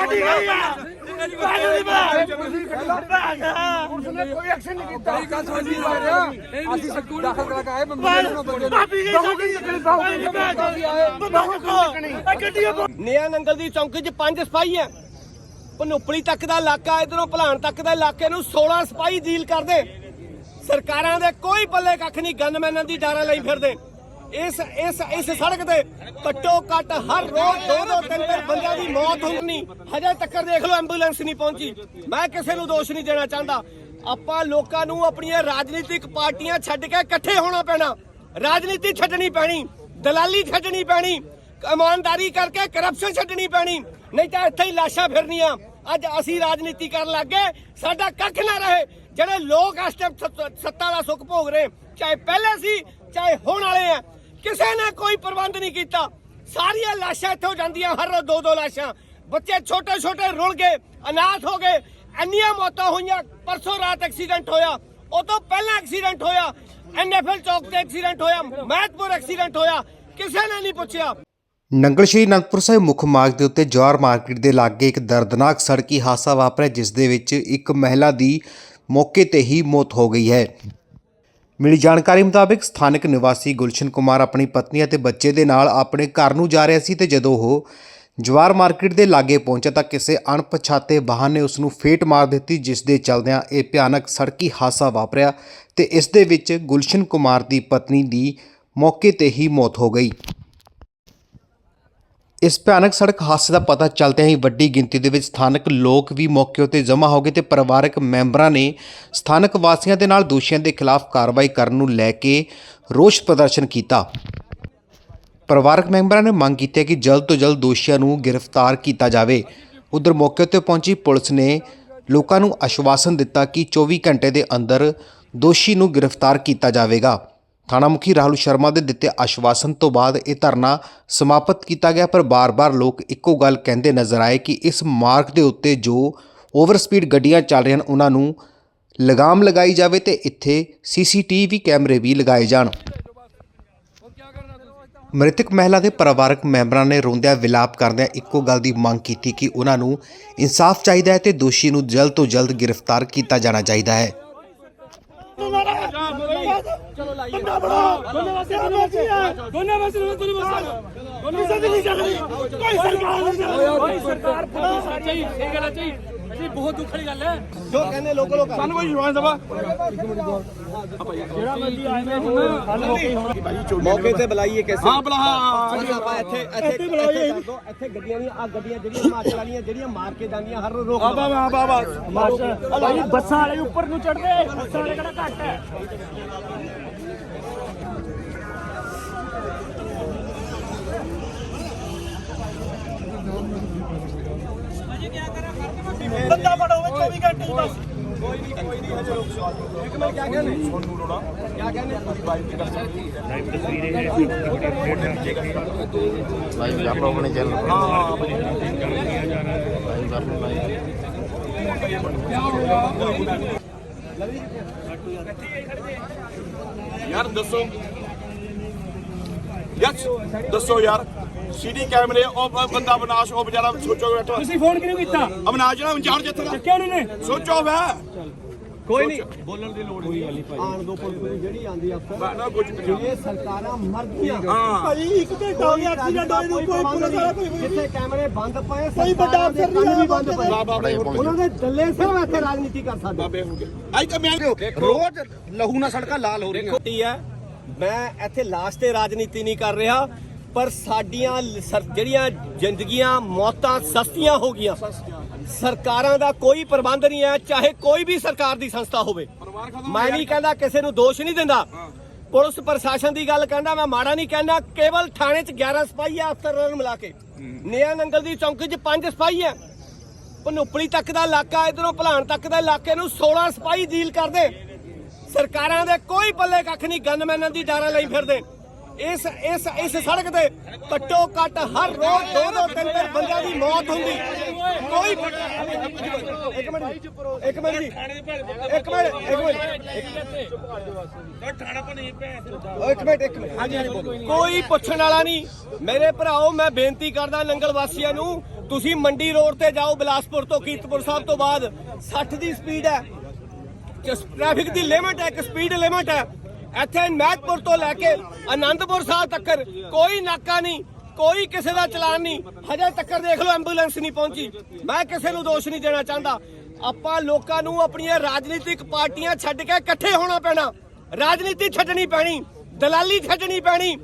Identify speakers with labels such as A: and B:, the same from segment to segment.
A: ਸਾਡੀ ਆ ਬਾਤ
B: ਉਸਨੇ ਕੋਈ ਐਕਸ਼ਨ ਨਹੀਂ ਕੀਤਾ ਇਹ ਗੱਲ ਸਮਝੀ ਲੱਗ ਰਿਹਾ ਅਸੀਂ ਦਾਖਲ ਕਰਾ ਕੇ ਆਏ ਬੰਦੇ ਨੂੰ ਬੰਦੇ ਬਾਹੂ ਬਾਹੂ ਬਾਹੂ
C: ਨਿਆ ਨੰਗਲ ਦੀ ਚੌਂਕੀ 'ਚ ਪੰਜ ਸਿਪਾਹੀ ਐ ਪਨੁਪਲੀ ਤੱਕ ਦਾ ਇਲਾਕਾ ਇਧਰੋਂ ਭਲਾਣ ਤੱਕ ਦਾ ਇਲਾਕੇ ਨੂੰ 16 ਸਿਪਾਹੀ ਡੀਲ ਕਰਦੇ ਸਰਕਾਰਾਂ ਦੇ ਕੋਈ ਪੱਲੇ ਕੱਖ ਨਹੀਂ ਗਨਮੈਨਾਂ ਦੀ ਡਾਰਾ ਲਈ ਫਿਰਦੇ ਇਸ ਇਸ ਇਸ ਸੜਕ ਤੇ ਘੱਟੋ ਘੱਟ ਹਰ ਰੋਜ਼ ਦੋ ਦੋ ਤਿੰਨ ਤਿੰਨ ਬੰਦਿਆਂ ਦੀ ਮੌਤ ਹੁੰਦੀ। ਹਜੇ ਤੱਕ ਦੇਖ ਲਓ, ਐਂਬੂਲੈਂਸ ਨਹੀਂ ਪਹੁੰਚੀ। ਮੈਂ ਕਿਸੇ ਨੂੰ ਦੋਸ਼ ਨਹੀਂ ਦੇਣਾ ਚਾਹੁੰਦਾ। ਆਪਾਂ ਲੋਕਾਂ ਨੂੰ ਆਪਣੀਆਂ ਰਾਜਨੀਤਿਕ ਪਾਰਟੀਆਂ ਛੱਡ ਕੇ ਇਕੱਠੇ ਹੋਣਾ ਪੈਣਾ। ਰਾਜਨੀਤੀ ਛੱਡਣੀ ਪੈਣੀ, ਦਲਾਲੀ ਛੱਡਣੀ ਪੈਣੀ, ਇਮਾਨਦਾਰੀ ਕਰਕੇ ਕਰਪਸ਼ਨ ਛੱਡਣੀ ਪੈਣੀ। ਨਹੀਂ ਤਾਂ ਇੱਥੇ ਹੀ ਲਾਸ਼ਾਂ ਫਿਰਨੀਆਂ। ਅੱਜ ਅਸੀਂ ਰਾਜਨੀਤੀ ਕਰਨ ਲੱਗ ਗਏ, ਸਾਡਾ ਕੱਖ ਨਾ ਰਹੇ। ਜਿਹੜੇ ਲੋਕ ਇਸ ਟਾਈਮ ਸੱਤਾ ਦਾ ਸੁੱਖ ਭੋਗ ਰਹੇ, ਚਾਹੇ ਪਹਿਲੇ ਸੀ, ਚਾਹੇ ਹੁਣ ਵਾਲੇ ਆ ਕਿਸੇ ਨੇ ਕੋਈ ਪ੍ਰਬੰਧ ਨਹੀਂ ਕੀਤਾ। ਸਾਰੀਆਂ ਲਾਸ਼ਾਂ ਇੱਥੋਂ ਜਾਂਦੀਆਂ, ਹਰ ਰੋਜ਼ ਦੋ ਦੋ ਲਾਸ਼ਾਂ। ਬੱਚੇ ਛੋਟੇ ਛੋਟੇ ਰੁਲ ਗਏ, ਅਨਾਥ ਹੋ ਗਏ, ਇੰਨੀਆਂ ਮੌਤਾਂ ਹੋਈਆਂ, ਪਰਸੋਂ ਰਾਤ ਐਕਸੀਡੈਂਟ ਹੋਇਆ ਉਹ ਤੋਂ ਪਹਿਲਾਂ ਐਕਸੀਡੈਂਟ ਹੋਇਆ ਐਨਐਫਐਲ ਚੌਕ ਤੇ ਐਕਸੀਡੈਂਟ ਹੋਇਆ, ਮਹਿਤਪੁਰ ਐਕਸੀਡੈਂਟ ਹੋਇਆ, ਕਿਸੇ ਨੇ ਨਹੀਂ ਪੁੱਛਿਆ।
D: ਨੰਗਲ ਸ਼੍ਰੀ ਅਨੰਦਪੁਰ ਸਾਹਿਬ ਮੁੱਖ ਮਾਰਗ ਦੇ ਉੱਤੇ ਜਵਾਰ ਮਾਰਕੀਟ ਦੇ ਲਾਗੇ ਇੱਕ ਦਰਦਨਾਕ ਸੜਕੀ ਹਾਦਸਾ ਵਾਪਰਿਆ, ਜਿਸ ਦੇ ਵਿੱਚ ਇੱਕ ਮਹਿਲਾ ਦੀ ਮੌਕੇ ਤੇ ਹੀ ਮੌਤ ਹੋ ਗਈ ਹੈ। ਮਿਲੀ ਜਾਣਕਾਰੀ ਮੁਤਾਬਕ ਸਥਾਨਕ ਨਿਵਾਸੀ ਗੁਲਸ਼ਨ ਕੁਮਾਰ ਆਪਣੀ ਪਤਨੀ ਅਤੇ ਬੱਚੇ ਦੇ ਨਾਲ ਆਪਣੇ ਘਰ ਨੂੰ ਜਾ ਰਿਹਾ ਸੀ ਤੇ ਜਦੋਂ ਉਹ ਜਵਾਰ ਮਾਰਕੀਟ ਦੇ ਲਾਗੇ ਪਹੁੰਚਿਆ ਤਾਂ ਕਿਸੇ ਅਣਪਛਾਤੇ ਵਾਹਨ ਨੇ ਉਸ ਨੂੰ ਫੇਟ ਮਾਰ ਦਿੱਤੀ, ਜਿਸ ਦੇ ਚਲਦਿਆਂ ਇਹ ਭਿਆਨਕ ਸੜਕੀ ਹਾਦਸਾ ਵਾਪਰਿਆ ਤੇ ਇਸ ਦੇ ਵਿੱਚ ਗੁਲਸ਼ਨ ਕੁਮਾਰ ਦੀ ਪਤਨੀ ਦੀ ਮੌਕੇ ਤੇ ਹੀ ਮੌਤ ਹੋ ਗਈ। ਇਸ ਭਿਆਨਕ ਸੜਕ ਹਾਦਸੇ ਦਾ ਪਤਾ ਚਲਦਿਆਂ ਹੀ ਵੱਡੀ ਗਿਣਤੀ ਦੇ ਵਿੱਚ ਸਥਾਨਕ ਲੋਕ ਵੀ ਮੌਕੇ ਉੱਤੇ ਜਮ੍ਹਾਂ ਹੋ ਗਏ ਤੇ ਪਰਿਵਾਰਕ ਮੈਂਬਰਾਂ ਨੇ ਸਥਾਨਕ ਵਾਸੀਆਂ ਦੇ ਨਾਲ ਦੋਸ਼ੀਆਂ ਦੇ ਖਿਲਾਫ ਕਾਰਵਾਈ ਕਰਨ ਨੂੰ ਲੈ ਕੇ ਰੋਸ ਪ੍ਰਦਰਸ਼ਨ ਕੀਤਾ। ਪਰਿਵਾਰਕ ਮੈਂਬਰਾਂ ਨੇ ਮੰਗ ਕੀਤੀ ਹੈ ਕਿ ਜਲਦ ਤੋਂ ਜਲਦ ਦੋਸ਼ੀਆਂ ਨੂੰ ਗ੍ਰਿਫਤਾਰ ਕੀਤਾ ਜਾਵੇ। ਉਧਰ ਮੌਕੇ ਉੱਤੇ ਪਹੁੰਚੀ ਪੁਲਿਸ ਨੇ ਲੋਕਾਂ ਨੂੰ ਆਸ਼ਵਾਸਨ ਦਿੱਤਾ ਕਿ 24 ਘੰਟੇ ਦੇ ਅੰਦਰ ਦੋਸ਼ੀ ਨੂੰ ਗ੍ਰਿਫਤਾਰ ਕੀਤਾ ਜਾਵੇਗਾ। ਥਾਣਾ ਮੁਖੀ ਰਾਹੁਲ ਸ਼ਰਮਾ ਦੇ ਦਿੱਤੇ ਆਸ਼ਵਾਸਨ ਤੋਂ ਬਾਅਦ ਇਹ ਧਰਨਾ ਸਮਾਪਤ ਕੀਤਾ ਗਿਆ, ਪਰ ਬਾਰ-ਬਾਰ ਲੋਕ ਇੱਕੋ ਗੱਲ ਕਹਿੰਦੇ ਨਜ਼ਰ ਆਏ ਕਿ ਇਸ ਮਾਰਗ ਦੇ ਉੱਤੇ ਜੋ ਓਵਰ ਸਪੀਡ ਗੱਡੀਆਂ ਚੱਲ ਰਹੀਆਂ ਹਨ, ਉਹਨਾਂ ਨੂੰ ਲਗਾਮ ਲਗਾਈ ਜਾਵੇ ਤੇ ਇੱਥੇ ਸੀਸੀਟੀਵੀ ਕੈਮਰੇ ਵੀ ਲਗਾਏ ਜਾਣ। ਮ੍ਰਿਤਕ ਮਹਿਲਾ ਦੇ ਪਰਿਵਾਰਕ ਮੈਂਬਰਾਂ ਨੇ ਰੋਂਦਿਆਂ ਵਿਲਾਪ ਕਰਦਿਆਂ ਇੱਕੋ ਗੱਲ ਦੀ ਮੰਗ ਕੀਤੀ ਕਿ ਉਹਨਾਂ ਨੂੰ ਇਨਸਾਫ ਚਾਹੀਦਾ ਹੈ ਤੇ ਦੋਸ਼ੀ ਨੂੰ ਜਲਦ ਤੋਂ ਜਲਦ ਗ੍ਰਿਫਤਾਰ ਕੀਤਾ ਜਾਣਾ ਚਾਹੀਦਾ ਹੈ।
A: ਚਲੋ ਲਾਈਏ ਦੋਨੇ ਪਾਸੇ ਦੋਨੇ ਪਾਸੇ ਦੋਨੇ ਪਾਸੇ ਦੋਨੇ ਪਾਸੇ ਕਿਸੇ ਦੀ ਨਹੀਂ ਚੱਲਦੀ ਕੋਈ ਸਰਕਾਰ ਨਹੀਂ ਚੱਲਦੀ ਕੋਈ ਸਰਕਾਰ ਚਾਹੀ ਇਹ ਗੱਲ ਚਾਹੀ ਅਸੀਂ ਬਹੁਤ ਦੁੱਖ ਵਾਲੀ ਗੱਲ ਹੈ।
C: ਜੋ ਕਹਿੰਦੇ ਲੋਕ ਲੋਕ
A: ਸਾਨੂੰ ਕੋਈ ਵਿਸ਼ਵਾਸ ਦਵਾ ਜਿਹੜਾ ਮਰਜ਼ੀ ਆਏ ਹੋ ਗਈ ਹੁਣ
C: ਮੌਕੇ ਤੇ ਬੁਲਾਈਏ ਕਿਸੇ
A: ਹਾਂ ਬਲਾ ਹਾਂ
C: ਆਪਾਂ ਇੱਥੇ ਇੱਥੇ ਦੋ। ਇੱਥੇ ਗੱਡੀਆਂ ਦੀਆਂ ਆ ਗੱਡੀਆਂ ਜਿਹੜੀਆਂ ਹਿਮਾਚਲ ਵਾਲੀਆਂ ਜਿਹੜੀਆਂ ਮਾਰ ਕੇ ਜਾਂਦੀਆਂ ਹਰ ਰੋਕ
A: ਬਾਬਾ ਬਾਬਾ ਬਾਬਾ ਭਾਈ ਬੱਸਾਂ ਵਾਲੇ ਉੱਪਰ ਨੂੰ ਚੜਦੇ ਬੱਸਾਂ ਵਾਲੇ ਕਿਹੜਾ ਘੱਟ ਹੈ? ਬੰਦਾ ਫੜੋ 24 ਘੰਟੇ ਚ ਬਸ।
C: ਇੱਕ ਮਿੰਟ ਕਿਆ ਕਹਿੰਦੇ ਸੋਨੂ ਰੋਣਾ ਕਿਆ ਕਹਿੰਦੇ
E: ਲਾਈਵ ਕਰ ਲਓ ਆਪਣੇ ਚੈਨਲ
C: ਹਾਂ ਹਾਂ
E: ਲਾਈਵ ਕਰ ਲਓ ਲਾਈਵ
F: ਯਾਰ ਦੱਸੋ ਯਸ ਦੱਸੋ ਯਾਰ ਸੀਡੀ ਕੈਮਰੇ ਉਹ ਬੰਦਾ ਅਵਨਾਸ਼ ਉਹ ਵਿਚਾਰਾ ਸੋਚੋ ਬੈਠਾ।
A: ਤੁਸੀਂ ਫੋਨ ਕਿਉਂ ਕੀਤਾ?
F: ਅਵਨਾਸ਼ ਜਿਹੜਾ ਇੰਚਾਰਜ ਇੱਥੇ ਦਾ।
A: ਚੱਕਿਆ ਉਹਨੇ?
F: ਸੋਚੋ ਵੇ
C: ਕੋਈ ਨਹੀਂ ਬੋਲਣ ਦੀ ਲੋੜ ਨਹੀਂ ਵਾਲੀ ਭਾਈ ਆਣ ਦੋ ਪੁਲਿਸ ਨੂੰ ਜਿਹੜੀ ਆਂਦੀ ਅਫਸਰ
F: ਨਾ ਕੁਝ
C: ਇਹ ਸਰਕਾਰਾਂ ਮਰ ਗਈਆਂ।
F: ਹਾਂ।
A: ਭਾਈ ਇੱਕ ਘੰਟਾ ਹੋ ਗਿਆ ਐਕਸੀਡੈਂਟ ਹੋਏ ਨੂੰ ਕੋਈ ਪੁਲਿਸ ਵਾਲਾ ਕੋਈ
C: ਜਿੱਥੇ ਕੈਮਰੇ ਬੰਦ ਪਏ
A: ਕੋਈ ਵੱਡਾ ਅਫਸਰ ਨਹੀਂ
C: ਵੀ ਬੰਦ ਪਏ।
F: ਬਾਬੇ
C: ਉਹਨਾਂ ਦੇ ਦੱਲੇ ਸਿਰ ਇੱਥੇ ਰਾਜਨੀਤੀ ਕਰ ਸਕਦੇ।
F: ਬਾਬੇ ਹੋ ਗਏ। ਅੱਜ ਤਾਂ ਮੈਂ
E: ਰੋਜ਼ ਲਹੂ ਨਾਲ ਸੜਕਾਂ ਲਾਲ ਹੋ ਰਹੀਆਂ।
C: ਹੈ। ਮੈਂ ਇੱਥੇ ਲਾਸਟ ਤੇ ਰਾਜਨੀਤੀ ਨਹੀਂ ਕਰ ਰਿਹਾ। ਪਰ ਸਾਡੀਆਂ ਸਰ- ਜਿਹੜੀਆਂ ਜ਼ਿੰਦਗੀਆਂ ਮੌਤਾਂ ਸਸਤੀਆਂ ਹੋ ਗਈਆਂ ਸਰਕਾਰਾਂ ਦਾ ਕੋਈ ਪ੍ਰਬੰਧ ਨਹੀਂ ਹੈ ਚਾਹੇ ਕੋਈ ਵੀ ਸਰਕਾਰ ਦੀ ਸੰਸਥਾ ਹੋਵੇ। ਮੈਂ ਨਹੀਂ ਕਹਿੰਦਾ ਕਿਸੇ ਨੂੰ ਦੋਸ਼ ਨਹੀਂ ਦਿੰਦਾ। ਪੁਲਿਸ ਪ੍ਰਸ਼ਾਸਨ ਦੀ ਗੱਲ ਕਹਿੰਦਾ ਮੈਂ ਮਾੜਾ ਨਹੀਂ ਕਹਿੰਦਾ ਕੇਵਲ ਥਾਣੇ 'ਚ 11 ਸਿਪਾਹੀ ਆ ਅਫਸਰਾਂ ਨੂੰ ਮਿਲਾ ਕੇ। ਨਿਆ ਨੰਗਲ ਦੀ ਚੌਂਕੀ 'ਚ 5 ਸਿਪਾਹੀ ਆ। ਪਨੁਪਲੀ ਤੱਕ ਦਾ ਇਲਾਕਾ ਇਧਰੋਂ ਭਲਾਣ ਤੱਕ ਦਾ ਇਲਾਕੇ ਨੂੰ 16 ਸਿਪਾਹੀ ਡੀਲ ਕਰਦੇ। ਸਰਕਾਰਾਂ ਦੇ ਕੋਈ ਪੱਲੇ ਕੱਖ ਨਹੀਂ ਗਨਮੈਨਾਂ ਦੀ ਡਾਰਾ ਲਈ ਫਿਰਦੇ। ਇਸ ਇਸ ਇਸ ਸੜਕ ਤੇ ਘੱਟੋ ਘੱਟ ਹਰ ਰੋਜ਼ ਦੋ ਦੋ ਤਿੰਨ ਤਿੰਨ ਬੰਦਿਆਂ ਦੀ ਮੌਤ ਹੁੰਦੀ। ਕੋਈ ਇੱਕ ਮਿੰਟ ਇੱਕ ਮਿੰਟ ਜੀ। ਇੱਕ ਮਿੰਟ ਇੱਕ ਮਿੰਟ। ਇੱਕ ਮਿੰਟ ਇੱਕ ਮਿੰਟ। ਹਾਂਜੀ ਹਾਂਜੀ ਕੋਈ ਪੁੱਛਣ ਵਾਲਾ ਨਹੀਂ। ਮੇਰੇ ਭਰਾਓ ਮੈਂ ਬੇਨਤੀ ਕਰਦਾ ਨੰਗਲ ਵਾਸੀਆਂ ਨੂੰ ਤੁਸੀਂ ਮੰਡੀ ਰੋਡ ਤੇ ਜਾਓ ਬਿਲਾਸਪੁਰ ਤੋਂ ਕੀਰਤਪੁਰ ਸਾਹਿਬ ਤੋਂ ਬਾਅਦ। 60 ਦੀ ਸਪੀਡ ਹੈ। ਟ੍ਰੈਫਿਕ ਦੀ ਲਿਮਟ ਹੈ ਇੱਕ ਸਪੀਡ ਲਿਮਟ ਹੈ। ਇੱਥੇ ਮਹਿਤਪੁਰ ਤੋਂ ਲੈ ਕੇ ਆਨੰਦਪੁਰ ਸਾਹਿਬ ਤੱਕ ਕੋਈ ਨਾਕਾ ਨਹੀਂ, ਕੋਈ ਕਿਸੇ ਦਾ ਚਲਾਨ ਨਹੀਂ। ਹਜੇ ਤੱਕ ਦੇਖ ਲਓ, ਐਂਬੂਲੈਂਸ ਨਹੀਂ ਪਹੁੰਚੀ। ਮੈਂ ਕਿਸੇ ਨੂੰ ਦੋਸ਼ ਨਹੀਂ ਦੇਣਾ ਚਾਹੁੰਦਾ। ਆਪਾਂ ਲੋਕਾਂ ਨੂੰ ਆਪਣੀਆਂ ਰਾਜਨੀਤਿਕ ਪਾਰਟੀਆਂ ਛੱਡ ਕੇ ਇਕੱਠੇ ਹੋਣਾ ਪੈਣਾ। ਰਾਜਨੀਤੀ ਛੱਡਣੀ ਪੈਣੀ, ਦਲਾਲੀ ਛੱਡਣੀ ਪੈਣੀ,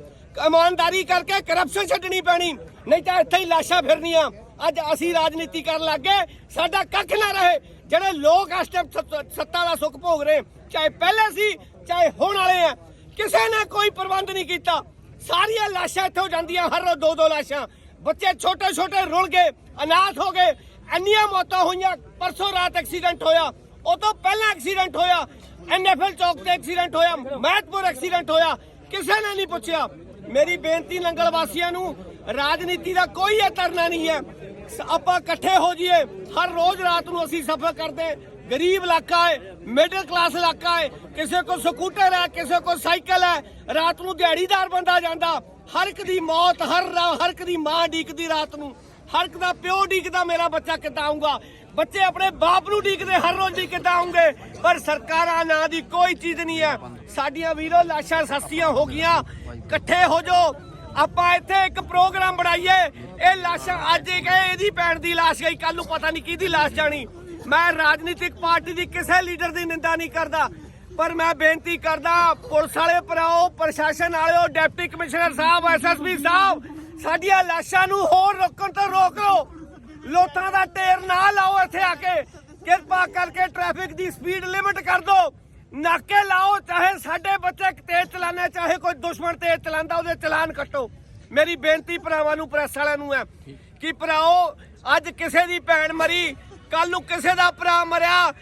C: ਇਮਾਨਦਾਰੀ ਕਰਕੇ ਕਰਪਸ਼ਨ ਛੱਡਣੀ ਪੈਣੀ। ਨਹੀਂ ਤਾਂ ਇੱਥੇ ਹੀ ਲਾਸ਼ਾਂ ਫਿਰਨੀਆਂ। ਅੱਜ ਅਸੀਂ ਰਾਜਨੀਤੀ ਕਰਨ ਲੱਗੇ ਸਾਡਾ ਕੱਖ ਨਾ ਰਹੇ। ਜਿਹੜੇ ਲੋਕ ਇਸ ਟਾਈਮ ਸੱਤਾ ਦਾ ਸੁੱਖ ਭੋਗ ਰਹੇ, ਚਾਹੇ ਪਹਿਲੇ ਸੀ ਚਾਹੇ ਹੁਣ ਵਾਲੇ ਆ, ਕਿਸੇ ਨੇ ਕੋਈ ਪ੍ਰਬੰਧ ਨਹੀਂ ਕੀਤਾ। ਸਾਰੀਆਂ ਲਾਸ਼ਾਂ ਇੱਥੋਂ ਜਾਂਦੀਆਂ, ਹਰ ਰੋਜ਼ ਦੋ ਦੋ ਲਾਸ਼ਾਂ। ਬੱਚੇ ਛੋਟੇ ਛੋਟੇ ਰੁਲ ਗਏ, ਅਨਾਥ ਹੋ ਗਏ, ਇੰਨੀਆਂ ਮੌਤਾਂ ਹੋਈਆਂ, ਪਰਸੋਂ ਰਾਤ ਐਕਸੀਡੈਂਟ ਹੋਇਆ ਉਹ ਤੋਂ ਪਹਿਲਾਂ ਐਕਸੀਡੈਂਟ ਹੋਇਆ ਐਨਐਫਐਲ ਚੌਕ ਤੇ ਐਕਸੀਡੈਂਟ ਹੋਇਆ, ਮਹਿਤਪੁਰ ਐਕਸੀਡੈਂਟ ਹੋਇਆ, ਕਿਸੇ ਨੇ ਨਹੀਂ ਪੁੱਛਿਆ। ਮੇਰੀ ਬੇਨਤੀ ਲੰਗਲ ਵਾਸੀਆਂ ਨੂੰ, ਰਾਜਨੀਤੀ ਦਾ ਕੋਈ ਇਹ ਤਰਨਾ ਨਹੀਂ ਹੈ। ਆਪਾਂ ਇਕੱਠੇ ਹੋ ਜਾਈਏ, ਹਰ ਰੋਜ਼ ਰਾਤ ਨੂੰ ਅਸੀਂ ਸਫ਼ਰ ਕਰਦੇ ਗਰੀਬ ਇਲਾਕਾ ਹੈ ਮਿਡਲ ਕਲਾਸ ਇਲਾਕਾ ਹੈ ਕਿਸੇ ਕੋਲ ਸਕੂਟਰ ਹੈ ਕਿਸੇ ਕੋਲ ਸਾਈਕਲ ਹੈ ਰਾਤ ਨੂੰ ਦਿਹਾੜੀਦਾਰ ਬੰਦਾ ਜਾਂਦਾ ਹਰ ਇੱਕ ਦੀ ਮੌਤ ਹਰ ਹਰ ਇੱਕ ਦੀ ਮਾਂ ਡੀਕਦੀ ਰਾਤ ਨੂੰ ਹਰ ਇੱਕ ਦਾ ਪਿਓ ਡੀਕਦਾ ਮੇਰਾ ਬੱਚਾ ਕਿੱਦਾਂ ਆਊਗਾ ਬੱਚੇ ਆਪਣੇ ਬਾਪ ਨੂੰ ਡੀਕਦੇ ਹਰ ਰੋਜ਼ ਦੀ ਕਿੱਦਾਂ ਆਉਂਗੇ ਪਰ ਸਰਕਾਰਾਂ ਨਾਂ ਦੀ ਕੋਈ ਚੀਜ਼ ਨਹੀਂ ਹੈ ਸਾਡੀਆਂ ਵੀਰੋ ਲਾਸ਼ਾਂ ਸਸਤੀਆਂ ਹੋ ਗਈਆਂ ਇਕੱਠੇ ਹੋ ਜਾਓ ਆਪਾਂ ਇੱਥੇ ਇੱਕ ਪ੍ਰੋਗਰਾਮ ਬਣਾਈਏ ਇਹ ਲਾਸ਼ਾਂ ਅੱਜ ਹੀ ਗਏ ਇਹਦੀ ਭੈਣ ਦੀ ਲਾਸ਼ ਗਈ ਕੱਲ ਨੂੰ ਪਤਾ ਨਹੀਂ ਕਿਹਦੀ ਲਾਸ਼ ਜਾਣੀ ਮੈਂ ਰਾਜਨੀਤਿਕ ਪਾਰਟੀ ਦੀ ਕਿਸੇ ਲੀਡਰ ਦੀ ਨਿੰਦਾ ਨਹੀਂ ਕਰਦਾ, ਪਰ ਮੈਂ ਬੇਨਤੀ ਕਰਦਾ, ਪੁਲਿਸ ਵਾਲੇ ਭਰਾਓ, ਪ੍ਰਸ਼ਾਸਨ ਵਾਲਿਓ ਡਿਪਟੀ ਕਮਿਸ਼ਨਰ ਸਾਹਿਬ ਐਸਐਸਪੀ ਸਾਹਿਬ, ਸਾਡੀਆਂ ਲਾਸ਼ਾਂ ਨੂੰ ਹੋਰ ਰੋਕਣ ਤੋਂ ਰੋਕ ਲਓ। ਲੋਕਾਂ ਦਾ ਟੇਰ ਨਾ ਲਾਓ ਇੱਥੇ ਆ ਕੇ। ਕਿਰਪਾ ਕਰਕੇ ਟ੍ਰੈਫਿਕ ਦੀ ਸਪੀਡ ਲਿਮਟ ਕਰ ਦਿਓ ਨਾਕੇ ਲਾਓ, ਚਾਹੇ ਸਾਡੇ ਬੱਚੇ ਤੇਜ਼ ਚਲਾਣੇ ਚਾਹੇ ਕੋਈ ਦੁਸ਼ਮਣ ਤੇਜ਼ ਚਲਾਉਂਦਾ, ਉਹਦੇ ਚਲਾਨ ਕੱਟੋ। ਮੇਰੀ ਬੇਨਤੀ ਭਰਾਵਾਂ ਨੂੰ, ਪ੍ਰੈਸ ਵਾਲਿਆਂ ਨੂੰ ਹੈ ਕਿ ਭਰਾਓ, ਅੱਜ ਕਿਸੇ ਦੀ ਭੈਣ ਮਰੀ ਕੱਲ ਨੂੰ ਕਿਸੇ ਦਾ ਭਰਾ ਮਰਿਆ,